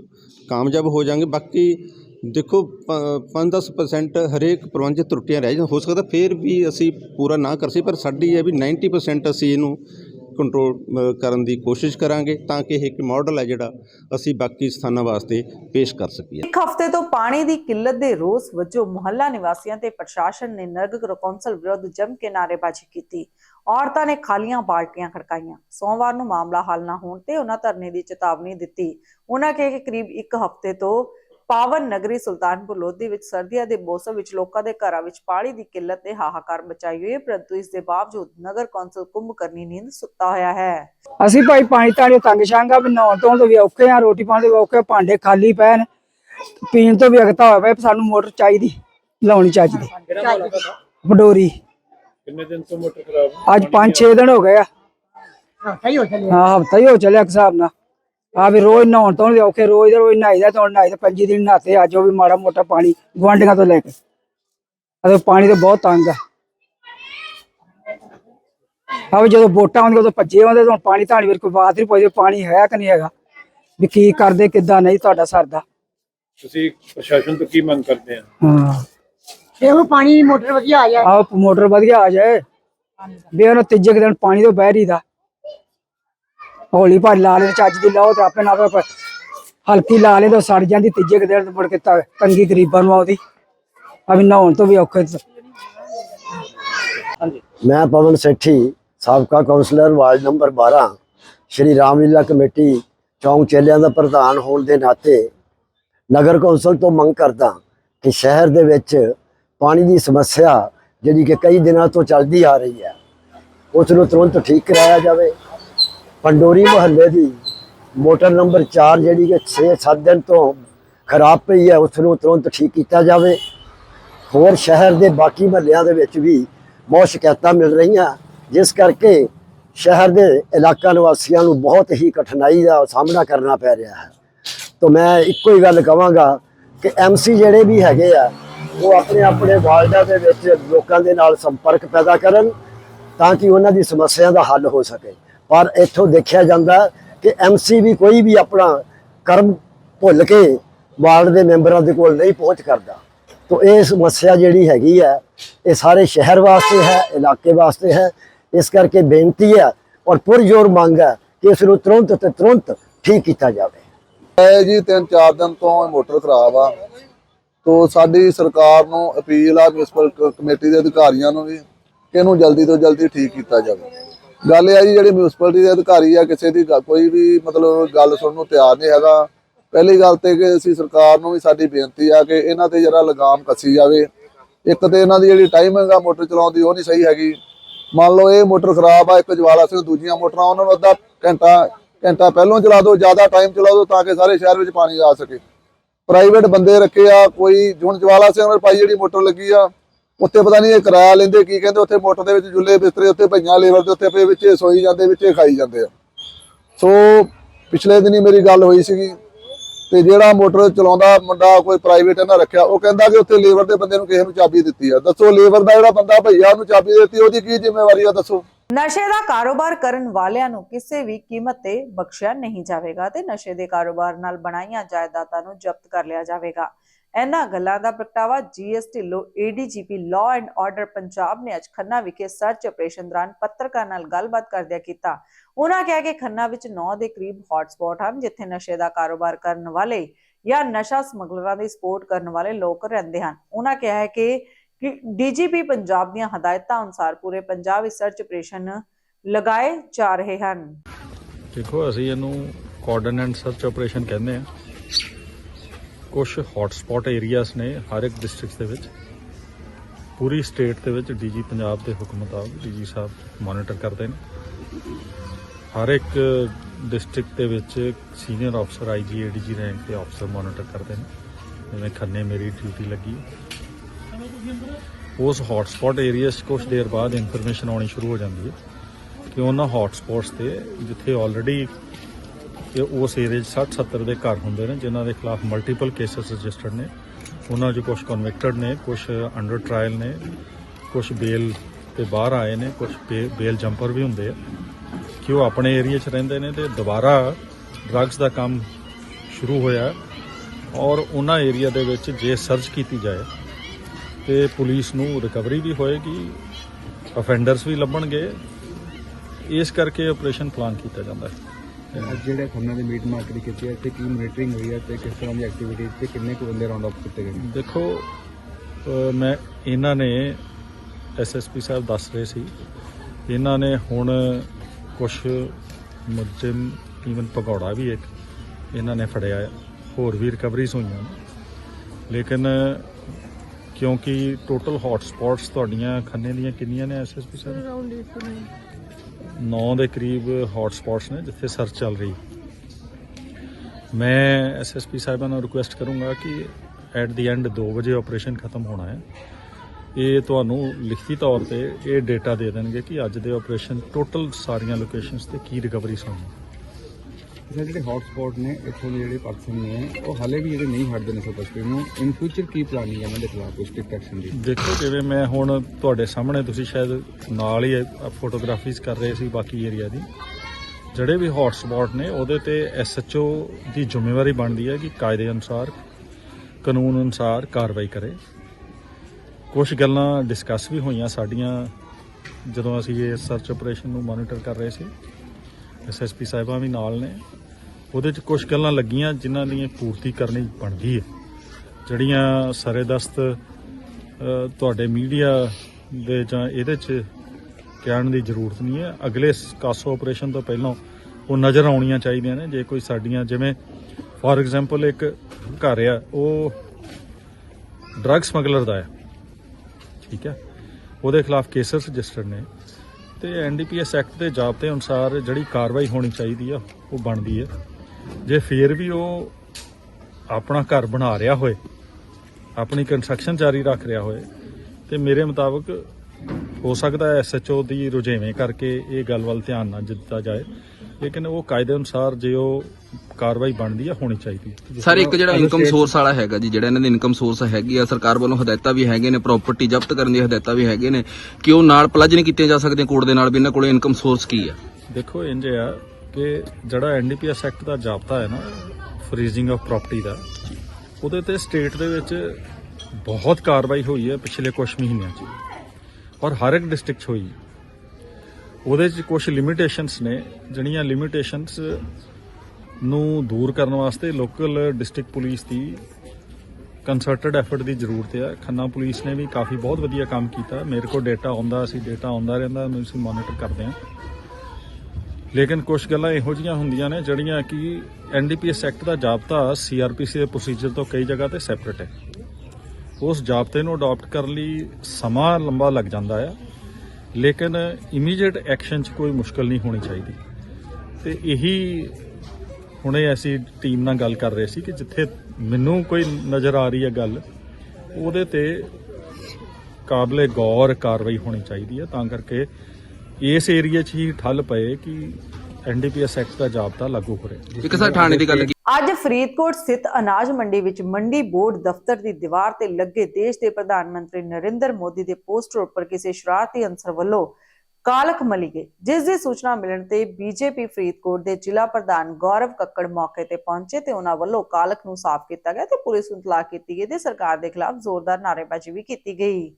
ਕਾਮਯਾਬ ਹੋ ਜਾਾਂਗੇ ਬਾਕੀ ਦੇਖੋ 5-10% ਹਰੇਕ ਪ੍ਰਬੰਧ 'ਚ ਤਰੁੱਟੀਆਂ ਰਹਿ ਜਾਂ ਹੋ ਸਕਦਾ, ਫਿਰ ਵੀ ਅਸੀਂ ਪੂਰਾ ਨਾ ਕਰ ਸਕੀ ਪਰ ਸਾਡੀ ਇਹ ਵੀ 90% ਅਸੀਂ ਇਹਨੂੰ ਕੰਟਰੋਲ ਕਰਨ ਦੀ ਕੋਸ਼ਿਸ਼ ਕਰਾਂਗੇ ਤਾਂ ਕਿ ਇਹ ਇੱਕ ਮਾਡਲ ਹੈ ਜਿਹੜਾ ਅਸੀਂ ਬਾਕੀ ਸਥਾਨਾਂ ਵਾਸਤੇ ਪੇਸ਼ ਕਰ ਸਕੀਏ। ਇੱਕ ਹਫ਼ਤੇ ਤੋਂ ਪਾਣੀ ਦੀ ਕਿੱਲਤ ਦੇ ਰੋਸ ਵਜੋਂ ਮੁਹੱਲਾ ਨਿਵਾਸੀਆਂ ਤੇ ਪ੍ਰਸ਼ਾਸਨ ਨੇ ਨਗਰ ਕੌਂਸਲ ਵਿਰੁੱਧ ਜੰਮ ਕੇ ਨਾਅਰੇਬਾਜ਼ੀ ਕੀਤੀ। ਔਰਤਾਂ ਨੇ ਖਾਲੀਆਂ ਬਾਲਟੀਆਂ ਖੜਕਾਈਆਂ। ਸੋਮਵਾਰ ਨੂੰ ਮਾਮਲਾ ਹੱਲ ਨਾ ਹੋਣ ਤੇ ਉਹਨਾਂ ਧਰਨੇ ਦੀ ਚੇਤਾਵਨੀ ਦਿੱਤੀ। ਉਹਨਾਂ ਕਿਹਾ ਕਿ ਕਰੀਬ ਇੱਕ ਹਫ਼ਤੇ ਤੋਂ ਪਾਵਨ ਨਗਰੀ ਸੁਲਤਾਨਪੁਰ ਲੋਧੀ ਵਿੱਚ ਸਰਦੀਆਂ ਦੇ ਮੌਸਮ ਵਿੱਚ ਲੋਕਾਂ ਦੇ ਘਰਾਂ ਵਿੱਚ ਪਾਣੀ ਦੀ ਕਿੱਲਤ ਤੇ ਹਾਹਾਕਾਰ ਮਚਾਈ ਹੋਈ ਹੈ ਪਰੰਤੂ ਇਸ ਦੇ ਬਾਵਜੂਦ ਨਗਰ ਕੌਂਸਲ ਕੁੰਭਕਰਨੀ ਨੀਂਦ ਸੁੱਤਾ ਹੋਇਆ ਹੈ। ਅਸੀਂ ਭਾਈ ਪਾਣੀ ਤਾਣੀ ਤੰਗ ਸ਼ਾਂਗਾ ਵੀ ਨਹਾਉਣ ਤੋਂ ਵੀ ਔਖੇ ਆ ਰੋਟੀ ਪਾਣੀ ਵੀ ਔਖੇ ਭਾਂਡੇ ਖਾਲੀ ਨੇ ਪੀਣ ਤੋਂ ਵੀ ਅਗਤਾ ਹੋਇਆ ਪਿਆ ਸਾਨੂੰ ਮੋਟਰ ਚਾਹੀਦੀ ਲਾਉਣੀ ਚਾਹੀਦੀ। ਪੰਡੋਰੀ ਕਿੰਨੇ ਦਿਨ ਤੋਂ ਮੋਟਰ ਖਰਾਬ? ਅੱਜ 5-6 ਦਿਨ ਹੋ ਗਏ ਆ। ਹਾਂ ਹਫਤਾ ਹੀ ਹੋ ਚੱਲਿਆ ਹਿਸਾਬ ਨਾਲ। ਆ ਵੀ ਰੋਜ਼ ਨਹਾਉਣ ਧੋਣ ਦੇ ਔਖੇ ਰੋਜ਼ ਦਾ ਰੋਜ਼ ਨਹਾਈਦਾ ਤੋਂ ਨਹਾਈਦਾ ਪੰਜੀ ਦਿਨ ਨਹਾਤੇ ਅੱਜ ਉਹ ਵੀ ਮਾੜਾ ਮੋਟਾ ਪਾਣੀ ਗੁਆਂਢੀਆਂ ਤੋਂ ਲੈ ਕੇ। ਅਤੇ ਪਾਣੀ ਤੇ ਬਹੁਤ ਤੰਗ ਆ। ਆ ਵੀ ਜਦੋਂ ਵੋਟਾਂ ਆਉਂਦੀਆਂ ਉਦੋਂ ਭੱਜੇ ਆਉਂਦੇ ਤਾਂ ਹੁਣ ਪਾਣੀ ਧਾਣੀ ਵੀਰ ਕੋਈ ਬਾਤ ਨਹੀਂ ਪੁੱਛਦੇ ਪਾਣੀ ਹੈ ਕਿ ਨਹੀਂ ਹੈਗਾ? ਵੀ ਕੀ ਕਰਦੇ ਕਿੱਦਾਂ ਨਹੀਂ ਤੁਹਾਡਾ ਸਰਦਾ ਤੁਸੀਂ ਪ੍ਰਸ਼ਾਸਨ ਤੋਂ ਕੀ ਮੰਗ ਕਰਦੇ ਆ? ਹਾਂ। ਇਹੋ ਪਾਣੀ ਮੋਟਰ ਵਧੀਆ ਆ ਜਾਏ। ਆਹ ਮੋਟਰ ਵਧੀਆ ਆ ਜਾਏ। ਵੀ ਉਹਨੂੰ ਤੀਜੇ ਕੁ ਦਿਨ ਪਾਣੀ ਤੋਂ ਬਹਿ ਦਾ ਹੌਲੀ ਭਾਰੀ ਲਾ ਲੈ ਚੱਜ ਦੀ ਲਾਓ ਤੇ ਆਪੇ ਨਾਲ ਆਪੇ ਹਲਕੀ ਲਾ ਲੈ ਤਾਂ ਸੜ ਜਾਂਦੀ ਤੀਜੇ ਕੁ ਦਿਨ ਮੁੜ ਕੇ ਤੰਗੀ ਗਰੀਬਾਂ ਨੂੰ ਆਉਦੀ। ਆ ਵੀ ਨਹਾਉਣ ਤੋਂ ਵੀ ਔਖੇ ਮੈਂ ਪਵਨ ਸੇਠੀ ਸਾਬਕਾ councillor ward number 12 Shri Ramlila committee ਚੌਂਕ ਚੇਲਿਆਂ ਦਾ ਪ੍ਰਧਾਨ ਹੋਣ ਦੇ ਨਾਤੇ ਨਗਰ ਕੌਂਸਲ ਤੋਂ ਮੰਗ ਕਰਦਾ ਕਿ ਸ਼ਹਿਰ ਦੇ ਵਿੱਚ ਪਾਣੀ ਦੀ ਸਮੱਸਿਆ ਜਿਹੜੀ ਕਿ ਕਈ ਦਿਨਾਂ ਤੋਂ ਚੱਲਦੀ ਆ ਰਹੀ ਹੈ ਉਸ ਨੂੰ ਤੁਰੰਤ ਠੀਕ ਕਰਾਇਆ ਜਾਵੇ। ਪੰਡੋਰੀ ਮੁਹੱਲੇ ਦੀ ਮੋਟਰ ਨੰਬਰ 4 ਜਿਹੜੀ ਕਿ 6-7 ਦਿਨ ਤੋਂ ਖਰਾਬ ਪਈ ਹੈ, ਉਸ ਨੂੰ ਤੁਰੰਤ ਠੀਕ ਕੀਤਾ ਜਾਵੇ। ਹੋਰ ਸ਼ਹਿਰ ਦੇ ਬਾਕੀ ਮੁਹੱਲਿਆਂ ਦੇ ਵਿੱਚ ਵੀ ਬਹੁਤ ਸ਼ਿਕਾਇਤਾਂ ਮਿਲ ਰਹੀਆਂ। ਜਿਸ ਕਰਕੇ ਸ਼ਹਿਰ ਦੇ ਇਲਾਕਾ ਨਿਵਾਸੀਆਂ ਨੂੰ ਬਹੁਤ ਹੀ ਕਠਿਨਾਈ ਦਾ ਸਾਹਮਣਾ ਕਰਨਾ ਪੈ ਰਿਹਾ ਹੈ। ਤਾਂ ਮੈਂ ਇੱਕੋ ਹੀ ਗੱਲ ਕਹਾਂਗਾ ਕਿ ਐਮਸੀ ਜਿਹੜੇ ਵੀ ਹੈਗੇ ਆ, ਉਹ ਆਪਣੇ ਆਪਣੇ ਵਾਰਡਾਂ ਦੇ ਵਿੱਚ ਲੋਕਾਂ ਦੇ ਨਾਲ ਸੰਪਰਕ ਪੈਦਾ ਕਰਨ ਤਾਂ ਕਿ ਉਹਨਾਂ ਦੀ ਸਮੱਸਿਆ ਦਾ ਹੱਲ ਹੋ ਸਕੇ। ਪਰ ਇੱਥੋਂ ਦੇਖਿਆ ਜਾਂਦਾ ਕਿ ਐਮਸੀ ਵੀ ਕੋਈ ਵੀ ਆਪਣਾ ਕਰਮ ਭੁੱਲ ਕੇ ਵਾਰਡ ਦੇ ਮੈਂਬਰਾਂ ਦੇ ਕੋਲ ਨਹੀਂ ਪਹੁੰਚ ਕਰਦਾ। ਤੋ ਇਹ ਸਮੱਸਿਆ ਜਿਹੜੀ ਹੈਗੀ ਹੈ, ਇਹ ਸਾਰੇ ਸ਼ਹਿਰ ਵਾਸਤੇ ਹੈ, ਇਲਾਕੇ ਵਾਸਤੇ ਹੈ। ਇਸ ਕਰਕੇ ਬੇਨਤੀ ਹੈ ਔਰ ਪੁਰਜੋਰ ਮੰਗ ਹੈ ਕਿ ਇਸ ਨੂੰ ਤੁਰੰਤ ਤੇ ਤੁਰੰਤ ਠੀਕ ਕੀਤਾ ਜਾਵੇ। ਇਹ ਜੀ ਤਿੰਨ ਚਾਰ ਦਿਨ ਤੋਂ ਮੋਟਰ ਖਰਾਬ ਆ। ਤੋ ਸਾਡੀ ਸਰਕਾਰ ਨੂੰ ਅਪੀਲ ਆ ਮਿਊਨਿਸਪਲ ਕਮੇਟੀ ਦੇ ਅਧਿਕਾਰੀਆਂ ਨੂੰ ਵੀ ਕਿ ਇਹਨੂੰ ਜਲਦੀ ਤੋਂ ਜਲਦੀ ਠੀਕ ਕੀਤਾ ਜਾਵੇ। ਗੱਲ ਇਹ ਆ ਜੀ, ਜਿਹੜੇ ਮਿਊਨਿਸਪੈਲਿਟੀ ਦੇ ਅਧਿਕਾਰੀ ਆ, ਕਿਸੇ ਦੀ ਗ- ਕੋਈ ਵੀ ਮਤਲਬ ਗੱਲ ਸੁਣਨ ਨੂੰ ਤਿਆਰ ਨਹੀਂ ਹੈਗਾ। ਪਹਿਲੀ ਗੱਲ ਤੇ ਕਿ ਅਸੀਂ ਸਰਕਾਰ ਨੂੰ ਵੀ ਸਾਡੀ ਬੇਨਤੀ ਆ ਕਿ ਇਹਨਾਂ ਤੇ ਜਰਾ ਲਗਾਮ ਕੱਸੀ ਜਾਵੇ। ਇੱਕ ਤੇ ਇਹਨਾਂ ਦੀ ਜਿਹੜੀ ਟਾਈਮਿੰਗ ਆ, ਮੋਟਰ ਚਲਾਉਣ ਦੀ ਉਹ ਨਹੀਂ ਸਹੀ ਹੈਗੀ। ਮੰਨ ਲਓ ਇਹ ਮੋਟਰ ਖਰਾਬ ਆ, ਇੱਕ ਜਵਾਲਾ ਸਿੰਘ, ਦੂਜੀਆਂ ਮੋਟਰਾਂ, ਉਹਨਾਂ ਨੂੰ ਅੱਧਾ ਘੰਟਾ ਘੰਟਾ ਪਹਿਲਾਂ ਚਲਾ ਦਿਓ, ਜ਼ਿਆਦਾ ਟਾਈਮ ਚਲਾ ਦਿਓ ਤਾਂ ਕਿ ਸਾਰੇ ਸ਼ਹਿਰ ਵਿੱਚ ਪਾਣੀ ਆ ਸਕੇ। ਪ੍ਰਾਈਵੇਟ ਬੰਦੇ ਰੱਖੇ ਆ, ਕੋਈ ਹੁਣ ਜਵਾਲਾ ਸਿੰਘ ਰਪਾਈ ਜਿਹੜੀ ਮੋਟਰ ਲੱਗੀ ਆ ਉੱਥੇ ਪਤਾ ਨਹੀਂ ਇਹ ਕਿਰਾਇਆ ਲੈਂਦੇ, ਕੀ ਕਹਿੰਦੇ, ਉੱਥੇ ਮੋਟਰ ਦੇ ਵਿੱਚ ਜੁੱਲੇ ਬਿਸਤਰੇ ਉੱਤੇ ਭਈਆਂ ਲੇਬਰ ਦੇ ਉੱਤੇ ਪਏ ਵਿੱਚੇ ਸੋਈ ਜਾਂਦੇ, ਵਿੱਚੇ ਖਾਈ ਜਾਂਦੇ ਆ। ਸੋ ਪਿਛਲੇ ਦਿਨੀ ਮੇਰੀ ਗੱਲ ਹੋਈ ਸੀਗੀ ਤੇ ਜਿਹੜਾ ਮੋਟਰ ਚਲਾਉਂਦਾ ਮੁੰਡਾ ਕੋਈ ਪ੍ਰਾਈਵੇਟ ਇਹਨਾਂ ਰੱਖਿਆ, ਉਹ ਕਹਿੰਦਾ ਕਿ ਉੱਥੇ ਲੇਬਰ ਦੇ ਬੰਦੇ ਨੂੰ ਕਿਸੇ ਨੂੰ ਚਾਬੀ ਦਿੱਤੀ ਆ। ਦੱਸੋ ਲੇਬਰ ਦਾ ਜਿਹੜਾ ਬੰਦਾ ਭਈਆ ਉਹਨੂੰ ਚਾਬੀ ਦਿੱਤੀ, ਉਹਦੀ ਕੀ ਜ਼ਿੰਮੇਵਾਰੀ ਆ ਦੱਸੋ? ਨਸ਼ੇ ਦਾ ਕਾਰੋਬਾਰ ਕਰਨ ਵਾਲਿਆਂ ਨੂੰ ਕਿਸੇ ਵੀ ਕੀਮਤ ਤੇ ਬਖਸ਼ਿਆ ਨਹੀਂ ਜਾਵੇਗਾ ਤੇ ਨਸ਼ੇ ਦੇ ਕਾਰੋਬਾਰ ਨਾਲ ਬਣਾਈਆਂ ਜਾਇਦਾਦਾਂ ਨੂੰ ਜ਼ਬਤ ਕਰ ਲਿਆ ਜਾਵੇਗਾ। ਇਹਨਾਂ ਗੱਲਾਂ ਦਾ ਪ੍ਰਗਟਾਵਾ GS Dhillon ADGP law and order Punjab ਨੇ ਅੱਜ ਖੰਨਾ ਵਿਖੇ ਸਰਚ ਆਪਰੇਸ਼ਨ ਦੌਰਾਨ ਪੱਤਰਕਾਰ ਨਾਲ ਗੱਲਬਾਤ ਕਰਦਿਆਂ ਕੀਤਾ। ਉਹਨਾਂ ਕਿਹਾ ਕਿ ਖੰਨਾ ਵਿੱਚ 9 ਦੇ ਕਰੀਬ ਹੌਟਸਪੌਟ ਹਨ, ਜਿੱਥੇ ਨਸ਼ੇ ਦਾ ਕਾਰੋਬਾਰ ਕਰਨ ਵਾਲੇ ਜਾਂ ਨਸ਼ਾ ਸਮਗਲਰਾਂ ਦੀ ਸਪੋਰਟ ਕਰਨ ਵਾਲੇ ਲੋਕ ਰਹਿੰਦੇ ਹਨ। ਉਹਨਾਂ ਕਿਹਾ ਹੈ ਕਿ ਡੀਜੀਪੀ ਪੰਜਾਬ ਦੀਆਂ ਹਦਾਇਤਾਂ ਅਨੁਸਾਰ ਪੂਰੇ ਪੰਜਾਬ ਵਿੱਚ ਸਰਚ ਆਪਰੇਸ਼ਨ ਲਗਾਏ ਜਾ ਰਹੇ ਹਨ। ਦੇਖੋ, ਅਸੀਂ ਇਹਨੂੰ ਕੋਆਰਡੀਨੇਟ ਸਰਚ ਆਪਰੇਸ਼ਨ ਕਹਿੰਦੇ ਆ ਕੁਝ ਹੌਟਸਪੌਟ ਏਰੀਆਸ ਨੇ ਹਰ ਇੱਕ ਡਿਸਟ੍ਰਿਕਟ ਦੇ ਵਿੱਚ। ਪੂਰੀ ਸਟੇਟ ਦੇ ਵਿੱਚ ਡੀਜੀ ਪੰਜਾਬ ਦੇ ਹੁਕਮ ਮੁਤਾਬਕ ਡੀਜੀ ਸਾਹਿਬ ਮੋਨੀਟਰ ਕਰਦੇ ਨੇ। ਹਰ ਇੱਕ ਡਿਸਟ੍ਰਿਕਟ ਦੇ ਵਿੱਚ ਸੀਨੀਅਰ ਅਫਸਰ ਆਈਜੀ ਏਡੀਜੀ ਰੈਂਕ ਦੇ ਅਫਸਰ ਮੋਨੀਟਰ ਕਰਦੇ ਨੇ। ਜਿਵੇਂ ਖੰਨੇ ਮੇਰੀ ਡਿਊਟੀ ਲੱਗੀ। ਉਸ ਹੌਟਸਪੌਟ ਏਰੀਆਸ ਕੁਝ ਦੇਰ ਬਾਅਦ ਇਨਫੋਰਮੇਸ਼ਨ ਆਉਣੀ ਸ਼ੁਰੂ ਹੋ ਜਾਂਦੀ ਹੈ ਕਿ ਉਹਨਾਂ ਹੌਟਸਪੌਟਸ ਤੇ ਜਿੱਥੇ ਆਲਰੇਡੀ ਇਹ ਉਸ ਏਰੀਆ 'ਚ 60 70 ਦੇ ਘਰ ਹੁੰਦੇ ਨੇ, ਜਿਨ੍ਹਾਂ ਦੇ ਖਿਲਾਫ ਮਲਟੀਪਲ ਕੇਸਸ ਰਜਿਸਟਰਡ ਨੇ। ਉਹਨਾਂ 'ਚ ਕੁਝ ਕਨਵਿਕਟਡ ਨੇ ਕੁਝ ਅੰਡਰ ਟ੍ਰਾਇਲ ਨੇ ਕੁਝ ਬੇਲ ਤੇ ਬਾਹਰ ਆਏ ਨੇ ਕੁਝ ਬੇਲ ਜੰਪਰ ਵੀ ਹੁੰਦੇ ਆ। ਕਿ ਉਹ ਆਪਣੇ ਏਰੀਆ 'ਚ ਰਹਿੰਦੇ ਨੇ ਤੇ ਦੁਬਾਰਾ ਡਰੱਗਸ ਦਾ ਕੰਮ ਸ਼ੁਰੂ ਹੋਇਆ ਔਰ ਉਹਨਾਂ ਏਰੀਆ ਦੇ ਵਿੱਚ ਜੇ ਸਰਚ ਕੀਤੀ ਜਾਏ ਤੇ ਪੁਲਿਸ ਨੂੰ ਰਿਕਵਰੀ ਵੀ ਹੋਏਗੀ ਅਫੈਂਡਰਸ ਵੀ ਲੱਭਣਗੇ। ਇਸ ਕਰਕੇ ਆਪਰੇਸ਼ਨ ਪਲਾਨ ਕੀਤਾ ਜਾਂਦਾ ਹੈ। ਜਿਹੜੇ ਖੰਨਾ ਦੇ ਮੀਟ ਮਾਰਕੀਟ ਕੀਤੀ ਹੈ ਤੇ ਕੀ ਮੋਨੀਟਰਿੰਗ ਹੋਈ ਹੈ ਤੇ ਕਿਸ ਤਰ੍ਹਾਂ ਦੀ ਐਕਟੀਵਿਟੀ ਤੇ ਕਿੰਨੇ ਕੁ ਬੰਦੇ ਰਾਉਂਡ ਅਪ ਕੀਤੇ ਗਏ ਨੇ? ਦੇਖੋ ਮੈਂ ਇਹਨਾਂ ਨੇ ਐਸਐਸਪੀ ਸਾਹਿਬ ਦੱਸ ਰਹੇ ਸੀ ਇਹਨਾਂ ਨੇ ਹੁਣ ਕੁਝ ਮੁਲਜ਼ਮ ਈਵਨ ਭਗੌੜਾ ਵੀ ਇੱਕ ਇਹਨਾਂ ਨੇ ਫੜਿਆ ਹੋਰ ਵੀ ਰਿਕਵਰੀਜ਼ ਹੋਈਆਂ ਨੇ। ਲੇਕਿਨ ਕਿਉਂਕਿ ਟੋਟਲ ਹੌਟ ਸਪੌਟਸ ਤੁਹਾਡੀਆਂ ਖੰਨੇ ਦੀਆਂ ਕਿੰਨੀਆਂ ਨੇ ਐਸਐਸਪੀ ਸਾਹਿਬ? 9 ਦੇ ਕਰੀਬ ਹੌਟ ਸਪੌਟਸ ਨੇ ਜਿੱਥੇ ਸਰਚ ਚੱਲ ਰਹੀ। ਮੈਂ ਐਸਐਸਪੀ ਸਾਹਿਬਾਂ ਨੂੰ ਰਿਕੁਐਸਟ ਕਰੂੰਗਾ ਕਿ ਐਟ ਦੀ ਐਂਡ 2 ਵਜੇ ਆਪਰੇਸ਼ਨ ਖਤਮ ਹੋਣਾ ਹੈ। ਇਹ ਤੁਹਾਨੂੰ ਲਿਖਤੀ ਤੌਰ ਤੇ ਇਹ ਡੇਟਾ ਦੇ ਦੇਣਗੇ ਕਿ ਅੱਜ ਦੇ ਆਪਰੇਸ਼ਨ ਟੋਟਲ ਸਾਰੀਆਂ ਲੋਕੇਸ਼ਨਸ ਤੇ ਕੀ ਰਿਕਵਰੀਜ਼ ਹੋਈਆਂ ਸਰ ਜਿਹੜੇ ਹੌਟ ਸਪੌਟ ਨੇ, ਇੱਥੋਂ ਦੇ ਜਿਹੜੇ ਪਰਸਨ ਨੇ, ਉਹ ਹਾਲੇ ਵੀ ਜਿਹੜੇ ਨਹੀਂ ਹਟਦੇ ਨੇ ਸਪੋਸਟਿਵ ਨੂੰ ਇਨ ਫਿਊਚਰ ਕੀ ਪਲਾਨਿੰਗ ਹੈ ਉਹਨਾਂ ਦੇ ਖਿਲਾਫ ਕੋਈ ਐਕਸ਼ਨ ਦੀ? ਦੇਖੋ, ਜਿਵੇਂ ਮੈਂ ਹੁਣ ਤੁਹਾਡੇ ਸਾਹਮਣੇ ਤੁਸੀਂ ਸ਼ਾਇਦ ਨਾਲ ਹੀ ਫੋਟੋਗ੍ਰਾਫੀਜ਼ ਕਰ ਰਹੇ ਸੀ ਬਾਕੀ ਏਰੀਆ ਦੀ। ਜਿਹੜੇ ਵੀ ਹੌਟ ਸਪੌਟ ਨੇ, ਉਹਦੇ ਤੇ ਐਸਐਚਓ ਦੀ ਜ਼ਿੰਮੇਵਾਰੀ ਬਣਦੀ ਹੈ ਕਿ ਕਾਇਦੇ ਅਨੁਸਾਰ, ਕਾਨੂੰਨ ਅਨੁਸਾਰ ਕਾਰਵਾਈ ਕਰੇ। ਕੁਝ ਗੱਲਾਂ ਡਿਸਕਸ ਵੀ ਹੋਈਆਂ ਸਾਡੀਆਂ, ਜਦੋਂ ਅਸੀਂ ਇਹ ਸਰਚ ਆਪਰੇਸ਼ਨ ਨੂੰ ਮੋਨੀਟਰ ਕਰ ਰਹੇ ਸੀ। ਐਸਐਸਪੀ ਸਾਹਿਬਾਂ ਵੀ ਨਾਲ ਨੇ। ਉਹਦੇ 'ਚ ਕੁਝ ਗੱਲਾਂ ਲੱਗੀਆਂ ਜਿਨ੍ਹਾਂ ਦੀ ਪੂਰਤੀ ਕਰਨੀ ਬਣਦੀ ਹੈ। ਜਿਹੜੀਆਂ ਸਰੇਦਸਤ ਦਸਤ ਤੁਹਾਡੇ ਮੀਡੀਆ ਦੇ ਜਾਂ ਇਹਦੇ 'ਚ ਕਹਿਣ ਦੀ ਜ਼ਰੂਰਤ ਨਹੀਂ ਹੈ। ਅਗਲੇ ਕਾਸੋ ਆਪਰੇਸ਼ਨ ਤੋਂ ਪਹਿਲਾਂ ਉਹ ਨਜ਼ਰ ਆਉਣੀਆਂ ਚਾਹੀਦੀਆਂ ਨੇ। ਜੇ ਕੋਈ ਸਾਡੀਆਂ, ਜਿਵੇਂ ਫੋਰ ਐਗਜ਼ਾਮਪਲ ਇੱਕ ਘਰ ਆ, ਉਹ ਡਰੱਗ ਸਮਗਲਰ ਦਾ ਹੈ ਠੀਕ ਹੈ? ਉਹਦੇ ਖਿਲਾਫ ਕੇਸਸ ਰਜਿਸਟਰਡ ਨੇ। ਤੇ ਐਨਡੀਪੀਐਸ ਐਕਟ ਦੇ ਜ਼ਾਬਤੇ ਅਨੁਸਾਰ ਜਿਹੜੀ ਕਾਰਵਾਈ ਹੋਣੀ ਚਾਹੀਦੀ ਆ, ਉਹ ਬਣਦੀ ਹੈ। ਜੇ ਫੇਰ ਵੀ ਉਹ ਆਪਣਾ ਘਰ ਬਣਾ ਰਿਹਾ ਹੋਏ ਆਪਣੀ ਕੰਸਟਰਕਸ਼ਨ ਜਾਰੀ ਰੱਖ ਰਿਹਾ ਹੋਏ ਤੇ ਮੇਰੇ ਮੁਤਾਬਕ ਹੋ ਸਕਦਾ ਹੈ ਐਸਐਚਓ ਦੀ ਰੁਝੇਵੇਂ ਕਰਕੇ ਇਹ ਗੱਲ ਵੱਲ ਧਿਆਨ ਨਾ ਦਿੱਤਾ ਜਾਏ ਲੇਕਿਨ ਉਹ ਕਾਇਦੇ ਅਨੁਸਾਰ ਜੇ ਉਹ ਕਾਰਵਾਈ ਬਣਦੀ ਆ ਹੋਣੀ ਚਾਹੀਦੀ ਹੈ। ਸਰ ਇੱਕ ਜਿਹੜਾ ਇਨਕਮ ਸੋਰਸ ਵਾਲਾ ਹੈਗਾ ਜੀ ਜਿਹੜਾ ਇਹਨਾਂ ਦੀ ਇਨਕਮ ਸੋਰਸ ਹੈਗੀ ਆ ਸਰਕਾਰ ਵੱਲੋਂ ਹਦਾਇਤਾਂ ਵੀ ਹੈਗੇ ਨੇ ਪ੍ਰਾਪਰਟੀ ਜ਼ਬਤ ਕਰਨ ਦੀ ਹਦਾਇਤਾਂ ਵੀ ਹੈਗੇ ਨੇ ਕਿ ਉਹ ਨਾਲ ਪਲੱਜ ਨਹੀਂ ਕੀਤੀਆਂ ਜਾ ਸਕਦੀਆਂ ਕੋਰਟ ਦੇ ਨਾਲ ਵੀ ਇਹਨਾਂ ਕੋਲੇ ਇਨਕਮ ਸੋਰਸ ਕੀ ਆ? ਦੇਖੋ ਇੰਜ ਆ ਕਿ ਜਿਹੜਾ ਐਨਡੀਪੀਐਸ ਐਕਟ ਦਾ ਜਾਬਤਾ ਹੈ ਨਾ ਫਰੀਜ਼ਿੰਗ ਆਫ ਪ੍ਰਾਪਰਟੀ ਦਾ, ਉਹਦੇ ਤੇ ਸਟੇਟ ਦੇ ਵਿੱਚ ਬਹੁਤ ਕਾਰਵਾਈ ਹੋਈ ਹੈ ਪਿਛਲੇ ਕੁਝ ਮਹੀਨਿਆਂ 'ਚ। ਔਰ ਹਰ ਇੱਕ ਡਿਸਟ੍ਰਿਕਟ 'ਚ ਹੋਈ। ਉਹਦੇ 'ਚ ਕੁਝ ਲਿਮਿਟੇਸ਼ਨਸ ਨੇ, ਜਿਹੜੀਆਂ ਲਿਮਿਟੇਸ਼ਨਸ ਨੂੰ ਦੂਰ ਕਰਨ ਵਾਸਤੇ ਲੋਕਲ ਡਿਸਟ੍ਰਿਕਟ ਪੁਲਿਸ ਦੀ ਕੰਸਰਟਡ ਐਫਰਟ ਦੀ ਜ਼ਰੂਰਤ ਹੈ ਖੰਨਾ ਪੁਲਿਸ ਨੇ ਵੀ ਕਾਫੀ ਬਹੁਤ ਵਧੀਆ ਕੰਮ ਕੀਤਾ। ਮੇਰੇ ਕੋਲ ਡਾਟਾ ਆਉਂਦਾ ਸੀ ਡਾਟਾ ਆਉਂਦਾ ਰਹਿੰਦਾ ਮੈਂ ਅਸੀਂ ਮੋਨੀਟਰ ਕਰਦੇ ਹਾਂ। ਲੇਕਿਨ ਕੁਝ ਗੱਲਾਂ ਇਹੋ ਜਿਹੀਆਂ ਹੁੰਦੀਆਂ ਨੇ ਜਿਹੜੀਆਂ ਕਿ ਐਨਡੀਪੀਐਸ ਐਕਟ ਦਾ ਜਾਬਤਾ ਸੀਆਰਪੀਸੀ ਦੇ ਪ੍ਰੋਸੀਜਰ ਤੋਂ ਕਈ ਜਗ੍ਹਾ ਤੇ ਸੈਪਰੇਟ ਹੈ। ਉਸ ਜਾਬਤੇ ਨੂੰ ਅਡਾਪਟ ਕਰਨ ਲਈ ਸਮਾਂ ਲੰਬਾ ਲੱਗ ਜਾਂਦਾ ਹੈ ਲੇਕਿਨ ਇਮੀਡੀਏਟ ਐਕਸ਼ਨ 'ਚ ਕੋਈ ਮੁਸ਼ਕਲ ਨਹੀਂ ਹੋਣੀ ਚਾਹੀਦੀ। ਤੇ ਇਹੀ ਹੁਣੇ ਅਸੀਂ ਟੀਮ ਨਾਲ ਗੱਲ ਕਰ ਰਹੇ ਸੀ ਕਿ ਜਿੱਥੇ ਮੈਨੂੰ ਕੋਈ ਨਜ਼ਰ ਆ ਰਹੀ ਹੈ ਗੱਲ, ਉਹਦੇ ਤੇ ਕਾਬਲੇ ਗੌਰ ਕਾਰਵਾਈ ਹੋਣੀ ਚਾਹੀਦੀ ਹੈ। ਤਾਂ ਕਰਕੇ ਇਸ ਏਰੀਆ 'ਚ ਹੀ ਠੱਲ ਪਏ ਕਿ ਐਨਡੀਪੀਐਸ ਐਕਟ ਦਾ ਜਾਬਤਾ ਲਾਗੂ ਹੋ ਰਿਹਾ ਇੱਕ ਸਰ ਥਾਣੇ ਦੀ ਗੱਲ ਅੱਜ ਫਰੀਦਕੋਟ ਸਥਿਤ ਅਨਾਜ ਮੰਡੀ ਵਿੱਚ ਮੰਡੀ ਬੋਰਡ ਦਫ਼ਤਰ ਦੀ ਦੀਵਾਰ ਤੇ ਲੱਗੇ ਦੇਸ਼ ਦੇ ਪ੍ਰਧਾਨ ਮੰਤਰੀ ਨਰਿੰਦਰ ਮੋਦੀ ਦੇ ਪੋਸਟਰ ਉੱਪਰ ਕਿਸੇ ਸ਼ਰਾਰਤੀ ਅਨਸਰ ਵੱਲੋਂ ਕਾਲਖ ਮਲੀ ਗਈ ਜਿਸ ਦੀ ਸੂਚਨਾ ਮਿਲਣ ਤੇ ਬੀਜੇਪੀ ਫਰੀਦਕੋਟ ਦੇ ਜ਼ਿਲ੍ਹਾ ਪ੍ਰਧਾਨ ਗੌਰਵ ਕੱਕੜ ਮੌਕੇ ਤੇ ਪਹੁੰਚੇ ਤੇ ਉਹਨਾਂ ਵੱਲੋਂ ਕਾਲਖ ਨੂੰ ਸਾਫ਼ ਕੀਤਾ ਗਿਆ ਤੇ ਪੁਲਿਸ ਨੂੰ ਇਤਲਾਹ ਕੀਤੀ ਗਈ ਤੇ ਸਰਕਾਰ ਦੇ ਖਿਲਾਫ ਜ਼ੋਰਦਾਰ ਨਾਅਰੇਬਾਜ਼ੀ ਵੀ ਕੀਤੀ ਗਈ।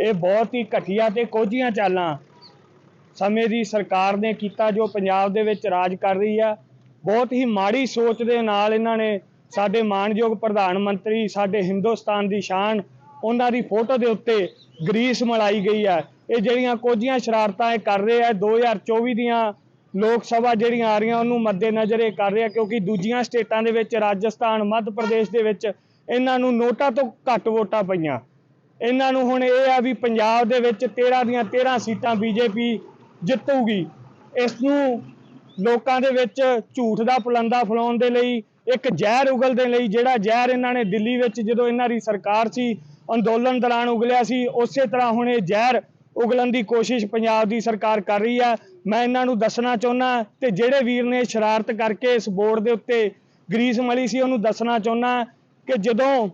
ਇਹ ਬਹੁਤ ਹੀ ਘਟੀਆ ਤੇ ਕੋਝੀਆਂ ਚਾਲਾਂ ਸਮੇਂ ਦੀ ਸਰਕਾਰ ਨੇ ਕੀਤਾ ਜੋ ਪੰਜਾਬ ਦੇ ਵਿੱਚ ਰਾਜ ਕਰ ਰਹੀ ਆ। ਬਹੁਤ ਹੀ ਮਾੜੀ ਸੋਚ ਦੇ ਨਾਲ ਇਹਨਾਂ ਨੇ ਸਾਡੇ ਮਾਣਯੋਗ ਪ੍ਰਧਾਨ ਮੰਤਰੀ, ਸਾਡੇ ਹਿੰਦੁਸਤਾਨ ਦੀ ਸ਼ਾਨ, ਉਹਨਾਂ ਦੀ ਫੋਟੋ ਦੇ ਉੱਤੇ ਗਰੀਸ ਮਲਾਈ ਗਈ ਆ। ਇਹ ਜਿਹੜੀਆਂ ਕੋਝੀਆਂ ਸ਼ਰਾਰਤਾਂ ਇਹ ਕਰ ਰਹੇ ਆ 2024 ਦੀਆਂ ਲੋਕ ਸਭਾ ਜਿਹੜੀਆਂ ਆ ਰਹੀਆਂ, ਉਹਨੂੰ ਮੱਦੇਨਜ਼ਰ ਇਹ ਕਰ ਰਿਹਾ ਕਿਉਂਕਿ ਦੂਜੀਆਂ ਸਟੇਟਾਂ ਦੇ ਵਿੱਚ, ਰਾਜਸਥਾਨ, ਮੱਧ ਪ੍ਰਦੇਸ਼ ਦੇ ਵਿੱਚ ਇਹਨਾਂ ਨੂੰ ਨੋਟਾਂ ਤੋਂ ਘੱਟ ਵੋਟਾਂ ਪਈਆਂ। ਇਹਨਾਂ ਨੂੰ ਹੁਣ ਇਹ ਆ ਵੀ ਪੰਜਾਬ ਦੇ ਵਿੱਚ 13 ਦੀਆਂ 13 ਸੀਟਾਂ ਬੀਜੇਪੀ ਜਿੱਤੂਗੀ। ਇਸ ਨੂੰ ਲੋਕਾਂ ਦੇ ਵਿੱਚ ਝੂਠ ਦਾ ਪੁਲੰਦਾ ਫਲਾਉਣ ਦੇ ਲਈ, ਇੱਕ ਜ਼ਹਿਰ ਉਗਲ ਦੇ ਲਈ, ਜਿਹੜਾ ਜ਼ਹਿਰ ਇਹਨਾਂ ਨੇ ਦਿੱਲੀ ਵਿੱਚ ਜਦੋਂ ਇਹਨਾਂ ਦੀ ਸਰਕਾਰ ਸੀ, ਅੰਦੋਲਨ ਦੌਰਾਨ ਉਗਲਿਆ ਸੀ, ਉਸੇ ਤਰ੍ਹਾਂ ਹੁਣ ਇਹ ਜ਼ਹਿਰ ਉਗਲਣ ਦੀ ਕੋਸ਼ਿਸ਼ ਪੰਜਾਬ ਦੀ ਸਰਕਾਰ ਕਰ ਰਹੀ ਹੈ ਮੈਂ ਇਹਨਾਂ ਨੂੰ ਦੱਸਣਾ ਚਾਹੁੰਦਾ ਤੇ ਜਿਹੜੇ ਵੀਰ ਨੇ ਸ਼ਰਾਰਤ ਕਰਕੇ ਇਸ ਬੋਰਡ ਦੇ ਉੱਤੇ ਗਰੀਸ ਮਲੀ ਸੀ, ਉਹਨੂੰ ਦੱਸਣਾ ਚਾਹੁੰਦਾ ਕਿ ਜਦੋਂ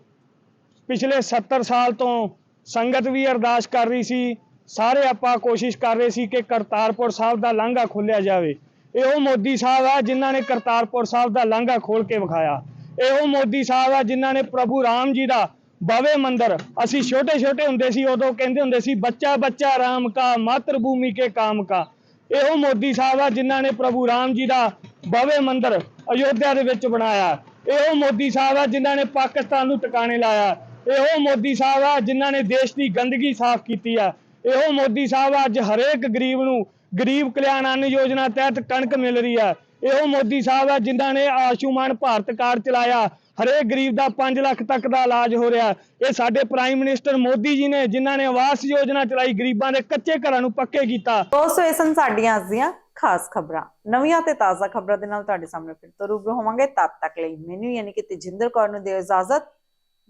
ਪਿਛਲੇ 70 ਸਾਲ ਤੋਂ ਸੰਗਤ ਵੀ ਅਰਦਾਸ ਕਰ ਰਹੀ ਸੀ ਸਾਰੇ ਆਪਾਂ ਕੋਸ਼ਿਸ਼ ਕਰ ਰਹੇ ਸੀ ਕਿ ਕਰਤਾਰਪੁਰ ਸਾਹਿਬ ਦਾ ਲਾਂਘਾ ਖੋਲ੍ਹਿਆ ਜਾਵੇ। ਇਹੋ ਮੋਦੀ ਸਾਹਿਬ ਆ ਜਿਨ੍ਹਾਂ ਨੇ ਕਰਤਾਰਪੁਰ ਸਾਹਿਬ ਦਾ ਲਾਂਘਾ ਖੋਲ ਕੇ ਵਿਖਾਇਆ। ਇਹੋ ਮੋਦੀ ਸਾਹਿਬ ਆ ਜਿਨ੍ਹਾਂ ਨੇ ਪ੍ਰਭੂ ਰਾਮ ਜੀ ਦਾ ਬਾਵੇ ਮੰਦਰ, ਅਸੀਂ ਛੋਟੇ ਛੋਟੇ ਹੁੰਦੇ ਸੀ, ਉਦੋਂ ਕਹਿੰਦੇ ਹੁੰਦੇ ਸੀ, ਬੱਚਾ ਬੱਚਾ ਰਾਮ ਕਾ, ਮਾਤਰ ਭੂਮੀ ਕੇ ਕਾਮ ਕਾ। ਇਹੋ ਮੋਦੀ ਸਾਹਿਬ ਆ ਜਿਨ੍ਹਾਂ ਨੇ ਪ੍ਰਭੂ ਰਾਮ ਜੀ ਦਾ ਬਾਵੇ ਮੰਦਰ ਅਯੋਧਿਆ ਦੇ ਵਿੱਚ ਬਣਾਇਆ। ਇਹੋ ਮੋਦੀ ਸਾਹਿਬ ਆ ਜਿਨ੍ਹਾਂ ਨੇ ਪਾਕਿਸਤਾਨ ਨੂੰ ਟਿਕਾਣੇ ਲਾਇਆ। ਇਹੋ ਮੋਦੀ ਸਾਹਿਬ ਆ ਜਿਨ੍ਹਾਂ ਨੇ ਦੇਸ਼ ਦੀ ਗੰਦਗੀ ਸਾਫ਼ ਕੀਤੀ ਆ। ਇਹੋ ਮੋਦੀ ਸਾਹਿਬ ਅੱਜ ਹਰੇਕ ਗਰੀਬ ਨੂੰ ਗਰੀਬ ਕਲਿਆਣ ਅੰਨ ਯੋਜਨਾ ਤਹਿਤ ਕਣਕ ਮਿਲ ਰਹੀ ਆ ਇਹੋ ਮੋਦੀ ਸਾਹਿਬ ਆ, ਜਿਨ੍ਹਾਂ ਨੇ ਆਯੁਸ਼ਮਾਨ ਭਾਰਤ ਕਾਰਡ ਚਲਾਇਆ, ਹਰੇਕ ਗਰੀਬ ਦਾ 5 ਲੱਖ ਤੱਕ ਦਾ ਇਲਾਜ ਹੋ ਰਿਹਾ। ਇਹ ਸਾਡੇ ਪ੍ਰਾਈਮ ਮਿਨਿਸਟਰ ਮੋਦੀ ਜੀ ਨੇ, ਜਿਨ੍ਹਾਂ ਨੇ ਆਵਾਸ ਯੋਜਨਾ ਚਲਾਈ, ਗਰੀਬਾਂ ਦੇ ਕੱਚੇ ਘਰਾਂ ਨੂੰ ਪੱਕੇ ਕੀਤਾ। ਦੋਸਤੋ ਇਹ ਸਨ ਸਾਡੀਆਂ ਅੱਜ ਦੀਆਂ ਖਾਸ ਖਬਰਾਂ। ਨਵੀਆਂ ਤੇ ਤਾਜ਼ਾ ਖਬਰਾਂ ਦੇ ਨਾਲ ਤੁਹਾਡੇ ਸਾਹਮਣੇ ਫਿਰ ਤੋਂ ਰੂਬਰੂ ਹੋਵਾਂਗੇ। ਤਦ ਤੱਕ ਲਈ ਮੈਨੂੰ, ਯਾਨੀ ਕਿ ਤੇਜਿੰਦਰ ਕੌਰ ਨੂੰ ਦਿਓ ਇਜਾਜ਼ਤ।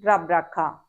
ਰੱਬ ਰਾਖਾ।